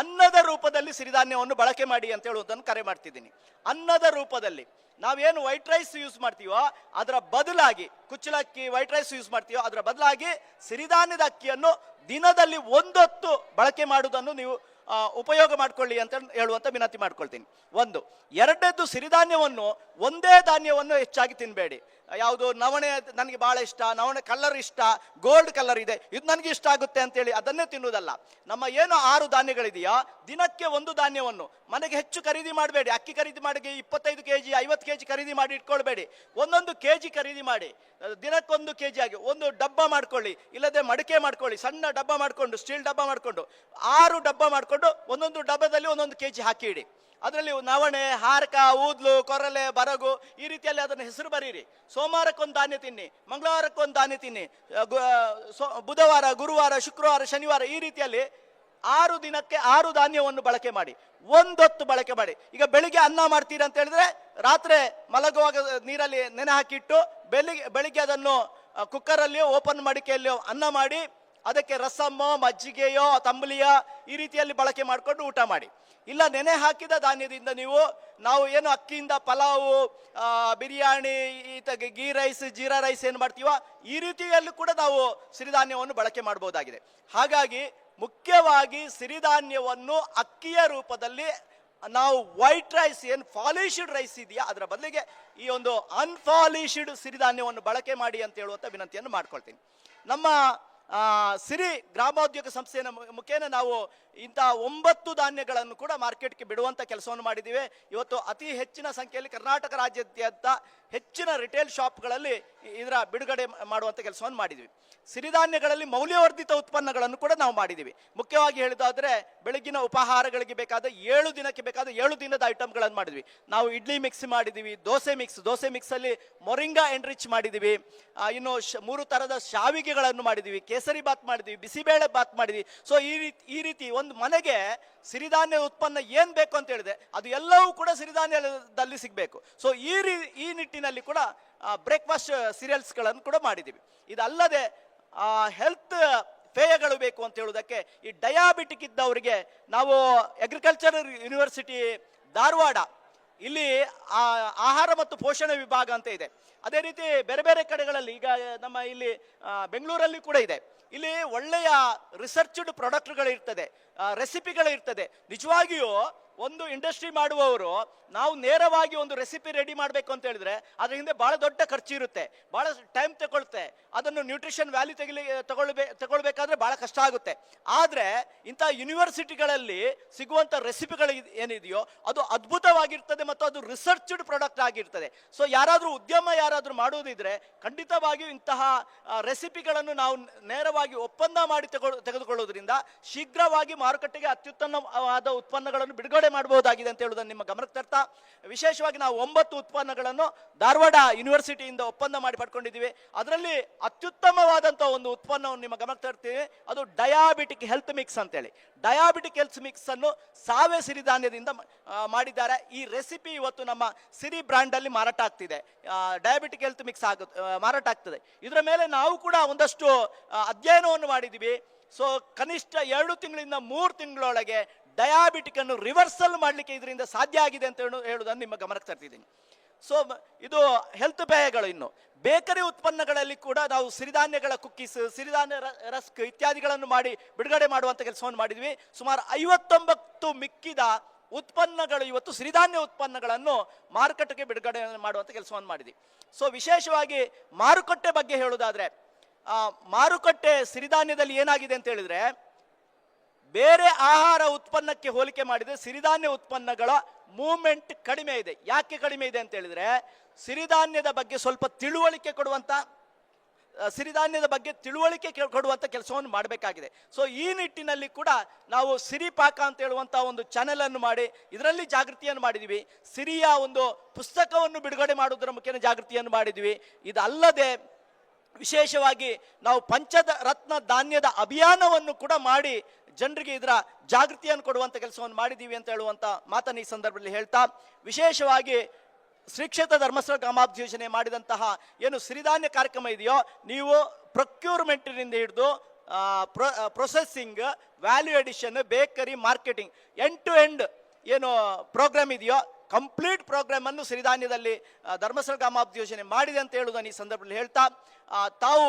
Speaker 2: ಅನ್ನದ ರೂಪದಲ್ಲಿ ಸಿರಿಧಾನ್ಯವನ್ನು ಬಳಕೆ ಮಾಡಿ ಅಂತ ಹೇಳುವುದನ್ನು ಕರೆ ಮಾಡ್ತಿದ್ದೀನಿ. ಅನ್ನದ ರೂಪದಲ್ಲಿ ನಾವೇನು ವೈಟ್ ರೈಸ್ ಯೂಸ್ ಮಾಡ್ತೀವೋ ಅದರ ಬದಲಾಗಿ ಕುಚ್ಚಲಕ್ಕಿ ವೈಟ್ ರೈಸ್ ಯೂಸ್ ಮಾಡ್ತೀವೋ ಅದರ ಬದಲಾಗಿ ಸಿರಿಧಾನ್ಯದ ಅಕ್ಕಿಯನ್ನು ದಿನದಲ್ಲಿ ಒಂದೊತ್ತು ಬಳಕೆ ಮಾಡುವುದನ್ನು ನೀವು ಉಪಯೋಗ ಮಾಡಿಕೊಳ್ಳಿ ಅಂತ ಹೇಳುವಂತ ವಿನಂತಿ ಮಾಡ್ಕೊಳ್ತೀನಿ. ಒಂದು ಎರಡನೇದ್ದು ಸಿರಿಧಾನ್ಯವನ್ನು ಒಂದೇ ಧಾನ್ಯವನ್ನು ಹೆಚ್ಚಾಗಿ ತಿನ್ನಬೇಡಿ ಯಾವುದು ನವಣೆ ನನಗೆ ಬಹಳ ಇಷ್ಟ, ನವಣೆ ಕಲ್ಲರ್ ಇಷ್ಟ ಗೋಲ್ಡ್ ಕಲರ್ ಇದೆ, ಇದು ನನಗೆ ಇಷ್ಟ ಆಗುತ್ತೆ ಅಂತೇಳಿ ಅದನ್ನೇ ತಿನ್ನುವುದಲ್ಲ. ನಮ್ಮ ಏನು ಆರು ಧಾನ್ಯಗಳಿದೆಯಾ? ದಿನಕ್ಕೆ ಒಂದು ಧಾನ್ಯವನ್ನು. ಮನೆಗೆ ಹೆಚ್ಚು ಖರೀದಿ ಮಾಡಬೇಡಿ, ಅಕ್ಕಿ ಖರೀದಿ ಮಾಡಿ ಇಪ್ಪತ್ತೈದು ಕೆ ಜಿ ಐವತ್ತು ಕೆ ಜಿ ಖರೀದಿ ಮಾಡಿ ಇಟ್ಕೊಳ್ಬೇಡಿ. ಒಂದೊಂದು ಕೆ ಜಿ ಖರೀದಿ ಮಾಡಿ ದಿನಕ್ಕೊಂದು ಕೆ ಜಿ ಆಗಿ, ಒಂದು ಡಬ್ಬ ಮಾಡ್ಕೊಳ್ಳಿ, ಇಲ್ಲದೆ ಮಡಿಕೆ ಮಾಡ್ಕೊಳ್ಳಿ, ಸಣ್ಣ ಡಬ್ಬ ಮಾಡಿಕೊಂಡು ಸ್ಟೀಲ್ ಡಬ್ಬ ಮಾಡಿಕೊಂಡು, ಆರು ಡಬ್ಬ ಮಾಡಿಕೊಂಡು ಒಂದೊಂದು ಡಬ್ಬದಲ್ಲಿ ಒಂದೊಂದು ಕೆ ಜಿ ಹಾಕಿ ಇಡಿ ಅದರಲ್ಲಿ ನವಣೆ, ಹಾರಕ, ಊದ್ಲು, ಕೊರಲೆ, ಬರಗು, ಈ ರೀತಿಯಲ್ಲಿ ಅದನ್ನು ಹೆಸರು ಬರೀರಿ. ಸೋಮವಾರಕ್ಕೊಂದು ಧಾನ್ಯ ತಿನ್ನಿ, ಮಂಗಳವಾರಕ್ಕೊಂದು ಧಾನ್ಯ ತಿನ್ನಿ ಬುಧವಾರ, ಗುರುವಾರ, ಶುಕ್ರವಾರ, ಶನಿವಾರ, ಈ ರೀತಿಯಲ್ಲಿ ಆರು ದಿನಕ್ಕೆ ಆರು ಧಾನ್ಯವನ್ನು ಬಳಕೆ ಮಾಡಿ, ಒಂದೊತ್ತು ಬಳಕೆ ಮಾಡಿ. ಈಗ ಬೆಳಿಗ್ಗೆ ಅನ್ನ ಮಾಡ್ತೀರಿ ಅಂತ ಹೇಳಿದ್ರೆ ರಾತ್ರಿ ಮಲಗುವಾಗ ನೀರಲ್ಲಿ ನೆನೆ ಹಾಕಿಟ್ಟು ಬೆಳಿಗ್ಗೆ ಬೆಳಿಗ್ಗೆ ಅದನ್ನು ಕುಕ್ಕರಲ್ಲಿಯೋ, ಓಪನ್ ಮಡಿಕೆಯಲ್ಲಿಯೋ ಅನ್ನ ಮಾಡಿ, ಅದಕ್ಕೆ ರಸಮ್ಮೋ, ಮಜ್ಜಿಗೆಯೋ, ತಂಬಲಿಯೋ ಈ ರೀತಿಯಲ್ಲಿ ಬಳಕೆ ಮಾಡಿಕೊಂಡು ಊಟ ಮಾಡಿ. ಇಲ್ಲ, ನೆನೆ ಹಾಕಿದ ಧಾನ್ಯದಿಂದ ನೀವು, ನಾವು ಏನು ಅಕ್ಕಿಯಿಂದ ಪಲಾವು ಬಿರಿಯಾನಿ ಈತ ಗೀ ರೈಸ್, ಜೀರಾ ರೈಸ್ ಏನು ಮಾಡ್ತೀವೋ, ಈ ರೀತಿಯಲ್ಲೂ ಕೂಡ ನಾವು ಸಿರಿಧಾನ್ಯವನ್ನು ಬಳಕೆ ಮಾಡಬಹುದಾಗಿದೆ. ಹಾಗಾಗಿ, ಮುಖ್ಯವಾಗಿ ಸಿರಿಧಾನ್ಯವನ್ನು ಅಕ್ಕಿಯ ರೂಪದಲ್ಲಿ ನಾವು ವೈಟ್ ರೈಸ್ ಏನು ಫಾಲಿಶ್ಡ್ ರೈಸ್ ಇದೆಯಾ, ಅದರ ಬದಲಿಗೆ ಈ ಒಂದು ಅನ್ಫಾಲಿಶ್ಡ್ ಸಿರಿಧಾನ್ಯವನ್ನು ಬಳಕೆ ಮಾಡಿ ಅಂತ ಹೇಳುವಂಥ ವಿನಂತಿಯನ್ನು ಮಾಡ್ಕೊಳ್ತೀನಿ. ನಮ್ಮ ಸಿರಿ ಗ್ರಾಮೋದ್ಯೋಗ ಸಂಸ್ಥೆಯ ಮುಖೇನ ನಾವು ಇಂತಹ ಒಂಬತ್ತು ಧಾನ್ಯಗಳನ್ನು ಕೂಡ ಮಾರ್ಕೆಟ್ಗೆ ಬಿಡುವಂಥ ಕೆಲಸವನ್ನು ಮಾಡಿದ್ದೀವಿ. ಇವತ್ತು ಅತಿ ಹೆಚ್ಚಿನ ಸಂಖ್ಯೆಯಲ್ಲಿ ಕರ್ನಾಟಕ ರಾಜ್ಯಾದ್ಯಂತ ಹೆಚ್ಚಿನ ರಿಟೇಲ್ ಶಾಪ್ಗಳಲ್ಲಿ ಇದರ ಬಿಡುಗಡೆ ಮಾಡುವಂಥ ಕೆಲಸವನ್ನು ಮಾಡಿದ್ವಿ ಸಿರಿಧಾನ್ಯಗಳಲ್ಲಿ ಮೌಲ್ಯವರ್ಧಿತ ಉತ್ಪನ್ನಗಳನ್ನು ಕೂಡ ನಾವು ಮಾಡಿದ್ದೀವಿ. ಮುಖ್ಯವಾಗಿ ಹೇಳೋದಾದರೆ ಬೆಳಗಿನ ಉಪಹಾರಗಳಿಗೆ ಬೇಕಾದ ಏಳು ದಿನಕ್ಕೆ ಬೇಕಾದ ಏಳು ದಿನದ ಐಟಮ್ಗಳನ್ನು ಮಾಡಿದ್ವಿ. ನಾವು ಇಡ್ಲಿ ಮಿಕ್ಸ್ ಮಾಡಿದ್ದೀವಿ, ದೋಸೆ ಮಿಕ್ಸ್, ದೋಸೆ ಮಿಕ್ಸಲ್ಲಿ ಮೊರಿಂಗಾ ಎಂಡ್ರಿಚ್ ಮಾಡಿದ್ದೀವಿ. ಇನ್ನು ಮೂರು ಥರದ ಶಾವಿಗೆಗಳನ್ನು ಮಾಡಿದ್ದೀವಿ. ಕೇಸರಿ ಬಾತ್ ಮಾಡಿದ್ವಿ, ಬಿಸಿಬೇಳೆ ಬಾತ್ ಮಾಡಿದ್ವಿ. ಸೊ ಈ ರೀತಿ ಈ ರೀತಿ ಒಂದು ಮನೆಗೆ ಸಿರಿಧಾನ್ಯ ಉತ್ಪನ್ನ ಏನು ಬೇಕು ಅಂತ ಹೇಳಿದೆ ಅದು ಎಲ್ಲವೂ ಕೂಡ ಸಿರಿಧಾನ್ಯದಲ್ಲಿ ಸಿಗಬೇಕು. ಸೊ ಈ ರೀ, ಈ ನಿಟ್ಟಿನಲ್ಲಿ ಕೂಡ ಬ್ರೇಕ್ಫಾಸ್ಟ್ ಸೀರಿಯಲ್ಸ್ಗಳನ್ನು ಕೂಡ ಮಾಡಿದ್ದೀವಿ. ಇದಲ್ಲದೆ ಹೆಲ್ತ್ ಪೇಯಗಳು ಬೇಕು ಅಂತ ಹೇಳುವುದಕ್ಕೆ ಈ ಡಯಾಬಿಟಿಕ್ ಇದ್ದವರಿಗೆ ನಾವು ಅಗ್ರಿಕಲ್ಚರ್ ಯೂನಿವರ್ಸಿಟಿ ಧಾರವಾಡ ಇಲ್ಲಿ ಆಹಾರ ಮತ್ತು ಪೋಷಣೆ ವಿಭಾಗ ಅಂತ ಇದೆ. ಅದೇ ರೀತಿ ಬೇರೆ ಬೇರೆ ಕಡೆಗಳಲ್ಲಿ ಈಗ ನಮ್ಮ ಇಲ್ಲಿ ಬೆಂಗಳೂರಲ್ಲಿ ಕೂಡ ಇದೆ. ಇಲ್ಲಿ ಒಳ್ಳೆಯ ರಿಸರ್ಚ್ಡ್ ಪ್ರಾಡಕ್ಟ್ಗಳು ಇರ್ತದೆ ರೆಸಿಪಿಗಳು ಇರ್ತದೆ. ನಿಜವಾಗಿಯೂ ಒಂದು ಇಂಡಸ್ಟ್ರಿ ಮಾಡುವವರು ನಾವು ನೇರವಾಗಿ ಒಂದು ರೆಸಿಪಿ ರೆಡಿ ಮಾಡಬೇಕು ಅಂತ ಹೇಳಿದ್ರೆ ಅದ್ರ ಹಿಂದೆ ಬಹಳ ದೊಡ್ಡ ಖರ್ಚು ಇರುತ್ತೆ, ಬಹಳ ಟೈಮ್ ತಗೊಳ್ತೆ ಅದನ್ನು ನ್ಯೂಟ್ರಿಷನ್ ವ್ಯಾಲ್ಯೂ ತೆಗಿಲಿ ತಗೊಳ್ಬೇ ತಗೊಳ್ಬೇಕಾದ್ರೆ ಬಹಳ ಕಷ್ಟ ಆಗುತ್ತೆ. ಆದರೆ ಇಂಥ ಯೂನಿವರ್ಸಿಟಿಗಳಲ್ಲಿ ಸಿಗುವಂಥ ರೆಸಿಪಿಗಳು ಏನಿದೆಯೋ ಅದು ಅದ್ಭುತವಾಗಿರ್ತದೆ ಮತ್ತು ಅದು ರಿಸರ್ಚ್ಡ್ ಪ್ರಾಡಕ್ಟ್ ಆಗಿರ್ತದೆ. ಸೊ ಯಾರಾದರೂ ಉದ್ಯಮ ಯಾರಾದರೂ ಮಾಡುವುದಿದ್ರೆ ಖಂಡಿತವಾಗಿಯೂ ಇಂತಹ ರೆಸಿಪಿಗಳನ್ನು ನಾವು ನೇರವಾಗಿ ಒಪ್ಪಂದ ಮಾಡಿ ತೆಗೆದುಕೊಳ್ಳೋದ್ರಿಂದ ಶೀಘ್ರವಾಗಿ ಮಾರುಕಟ್ಟೆಗೆ ಅತ್ಯುತ್ತಮವಾದ ಉತ್ಪನ್ನಗಳನ್ನು ಬಿಡುಗಡೆ ಮಾಡಬಹುದಾಗಿದೆ ಅಂತ ಹೇಳುವುದನ್ನು ನಿಮ್ಮ ಗಮನಕ್ಕೆ ತರ್ತಾ, ವಿಶೇಷವಾಗಿ ನಾವು ಒಂಬತ್ತು ಉತ್ಪನ್ನಗಳನ್ನು ಧಾರವಾಡ ಯೂನಿವರ್ಸಿಟಿಯಿಂದ ಒಪ್ಪಂದ ಮಾಡಿ ಪಡ್ಕೊಂಡಿದ್ದೀವಿ. ಅದರಲ್ಲಿ ಅತ್ಯುತ್ತಮವಾದಂಥ ಒಂದು ಉತ್ಪನ್ನವನ್ನು ನಿಮ್ಮ ಗಮನಕ್ಕೆ ತರ್ತೀವಿ ಅದು ಡಯಾಬಿಟಿಕ್ ಹೆಲ್ತ್ ಮಿಕ್ಸ್ ಅಂತೇಳಿ. ಡಯಾಬಿಟಿಕ್ ಹೆಲ್ತ್ ಮಿಕ್ಸ್ ಅನ್ನು ಸಾವೆ ಸಿರಿಧಾನ್ಯದಿಂದ ಮಾಡಿದ್ದಾರೆ. ಈ ರೆಸಿಪಿ ಇವತ್ತು ನಮ್ಮ ಸಿರಿ ಬ್ರ್ಯಾಂಡ್ ಅಲ್ಲಿ ಮಾರಾಟ ಆಗ್ತಿದೆ. ಡಯಾಬಿಟಿಕ್ ಹೆಲ್ತ್ ಮಿಕ್ಸ್ ಆಗ ಮಾರಾಟ ಆಗ್ತದೆ. ಇದರ ಮೇಲೆ ನಾವು ಕೂಡ ಒಂದಷ್ಟು ಅಧ್ಯಯನವನ್ನು ಮಾಡಿದ್ದೀವಿ. ಸೊ, ಕನಿಷ್ಠ ಎರಡು ತಿಂಗಳಿಂದ ಮೂರು ತಿಂಗಳೊಳಗೆ ಡಯಾಬಿಟಿಕ್ ಅನ್ನು ರಿವರ್ಸಲ್ ಮಾಡಲಿಕ್ಕೆ ಇದರಿಂದ ಸಾಧ್ಯ ಆಗಿದೆ ಅಂತ ಹೇಳು ಹೇಳುವುದನ್ನು ನಿಮ್ಮ ಗಮನಕ್ಕೆ ತರ್ತಿದ್ದೀನಿ. ಸೊ ಇದು ಹೆಲ್ತ್ ಪೇಯಗಳು ಇನ್ನು. ಬೇಕರಿ ಉತ್ಪನ್ನಗಳಲ್ಲಿ ಕೂಡ ನಾವು ಸಿರಿಧಾನ್ಯಗಳ ಕುಕ್ಕೀಸ್ ಸಿರಿಧಾನ್ಯ ರಸ್ಕ್ ಇತ್ಯಾದಿಗಳನ್ನು ಮಾಡಿ ಬಿಡುಗಡೆ ಮಾಡುವಂಥ ಕೆಲಸವನ್ನು ಮಾಡಿದ್ವಿ. ಸುಮಾರು ಐವತ್ತೊಂಬತ್ತು ಮಿಕ್ಕಿದ ಉತ್ಪನ್ನಗಳು ಇವತ್ತು ಸಿರಿಧಾನ್ಯ ಉತ್ಪನ್ನಗಳನ್ನು ಮಾರುಕಟ್ಟೆಗೆ ಬಿಡುಗಡೆ ಮಾಡುವಂಥ ಕೆಲಸವನ್ನು ಮಾಡಿದ್ವಿ. ಸೊ ವಿಶೇಷವಾಗಿ ಮಾರುಕಟ್ಟೆ ಬಗ್ಗೆ ಹೇಳೋದಾದರೆ ಮಾರುಕಟ್ಟೆ ಸಿರಿಧಾನ್ಯದಲ್ಲಿ ಏನಾಗಿದೆ ಅಂತ ಹೇಳಿದ್ರೆ ಬೇರೆ ಆಹಾರ ಉತ್ಪನ್ನಕ್ಕೆ ಹೋಲಿಕೆ ಮಾಡಿದರೆ ಸಿರಿಧಾನ್ಯ ಉತ್ಪನ್ನಗಳ ಮೂವ್ಮೆಂಟ್ ಕಡಿಮೆ ಇದೆ. ಯಾಕೆ ಕಡಿಮೆ ಇದೆ ಅಂತ ಹೇಳಿದ್ರೆ ಸಿರಿಧಾನ್ಯದ ಬಗ್ಗೆ ಸ್ವಲ್ಪ ತಿಳುವಳಿಕೆ ಕೊಡುವಂತ ಸಿರಿಧಾನ್ಯದ ಬಗ್ಗೆ ತಿಳುವಳಿಕೆ ಕೊಡುವಂಥ ಕೆಲಸವನ್ನು ಮಾಡಬೇಕಾಗಿದೆ. ಸೊ ಈ ನಿಟ್ಟಿನಲ್ಲಿ ಕೂಡ ನಾವು ಸಿರಿಪಾಕ ಅಂತ ಹೇಳುವಂಥ ಒಂದು ಚಾನೆಲ್ ಅನ್ನು ಮಾಡಿ, ಇದರಲ್ಲಿ ಜಾಗೃತಿಯನ್ನು ಮಾಡಿದ್ವಿ. ಸಿರಿಯ ಒಂದು ಪುಸ್ತಕವನ್ನು ಬಿಡುಗಡೆ ಮಾಡುವುದರ ಮುಖೇನ ಜಾಗೃತಿಯನ್ನು ಮಾಡಿದ್ವಿ. ಇದಲ್ಲದೆ ವಿಶೇಷವಾಗಿ ನಾವು ಪಂಚದ ರತ್ನ ಧಾನ್ಯದ ಅಭಿಯಾನವನ್ನು ಕೂಡ ಮಾಡಿ ಜನರಿಗೆ ಇದರ ಜಾಗೃತಿಯನ್ನು ಕೊಡುವಂಥ ಕೆಲಸವನ್ನು ಮಾಡಿದ್ದೀವಿ ಅಂತ ಹೇಳುವಂಥ ಮಾತನ್ನು ಈ ಸಂದರ್ಭದಲ್ಲಿ ಹೇಳ್ತಾ, ವಿಶೇಷವಾಗಿ ಶ್ರೀ ಕ್ಷೇತ್ರ ಧರ್ಮಸ್ಥಳ ಗ್ರಾಮಾಭಿವೃದ್ಧಿ ಯೋಜನೆ ಮಾಡಿದಂತಹ ಏನು ಸಿರಿಧಾನ್ಯ ಕಾರ್ಯಕ್ರಮ ಇದೆಯೋ, ನೀವು ಪ್ರೊಕ್ಯೂರ್ಮೆಂಟಿನಿಂದ ಹಿಡಿದು processing value addition, bakery marketing end to end ಏನು ಪ್ರೋಗ್ರಾಮ್ ಇದೆಯೋ, ಕಂಪ್ಲೀಟ್ ಪ್ರೋಗ್ರಾಮನ್ನು ಸಿರಿಧಾನ್ಯದಲ್ಲಿ ಧರ್ಮಸ್ಥಳ ಗ್ರಾಮಾಭಿವೃದ್ಧಿ ಯೋಜನೆ ಮಾಡಿದೆ ಅಂತ ಹೇಳುವುದನ್ನು ಈ ಸಂದರ್ಭದಲ್ಲಿ ಹೇಳ್ತಾ ತಾವು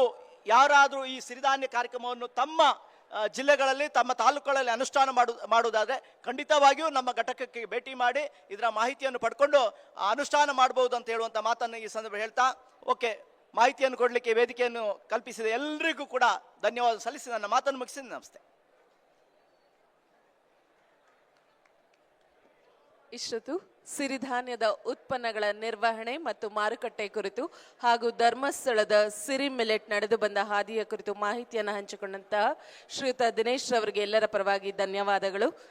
Speaker 2: ಯಾರಾದರೂ ಈ ಸಿರಿಧಾನ್ಯ ಕಾರ್ಯಕ್ರಮವನ್ನು ತಮ್ಮ ಜಿಲ್ಲೆಗಳಲ್ಲಿ ತಮ್ಮ ತಾಲೂಕುಗಳಲ್ಲಿ ಅನುಷ್ಠಾನ ಮಾಡು, ಮಾಡುವುದಾದರೆ ಖಂಡಿತವಾಗಿಯೂ ನಮ್ಮ ಘಟಕಕ್ಕೆ ಭೇಟಿ ಮಾಡಿ ಇದರ ಮಾಹಿತಿಯನ್ನು ಪಡ್ಕೊಂಡು ಅನುಷ್ಠಾನ ಮಾಡಬಹುದು ಅಂತ ಹೇಳುವಂಥ ಮಾತನ್ನು ಈ ಸಂದರ್ಭ ಹೇಳ್ತಾ, ಓಕೆ, ಮಾಹಿತಿಯನ್ನು ಕೊಡಲಿಕ್ಕೆ ವೇದಿಕೆಯನ್ನು ಕಲ್ಪಿಸಿದ ಎಲ್ಲರಿಗೂ ಕೂಡ ಧನ್ಯವಾದ ಸಲ್ಲಿಸಿ ನನ್ನ ಮಾತನ್ನು ಮುಗಿಸಿದ ನಮಸ್ತೆ.
Speaker 1: ಇಷ್ಟೊತ್ತು. ಸಿರಿಧಾನ್ಯದ ಉತ್ಪನ್ನಗಳ ನಿರ್ವಹಣೆ ಮತ್ತು ಮಾರುಕಟ್ಟೆ ಕುರಿತು ಹಾಗೂ ಧರ್ಮಸ್ಥಳದ ಸಿರಿ ಮಿಲೆಟ್ ನಡೆದು ಬಂದ ಹಾದಿಯ ಕುರಿತು ಮಾಹಿತಿಯನ್ನು ಹಂಚಿಕೊಂಡಂತಹ ಶ್ರೀಯುತ ದಿನೇಶ್ ಅವರಿಗೆ ಎಲ್ಲರ ಪರವಾಗಿ ಧನ್ಯವಾದಗಳು.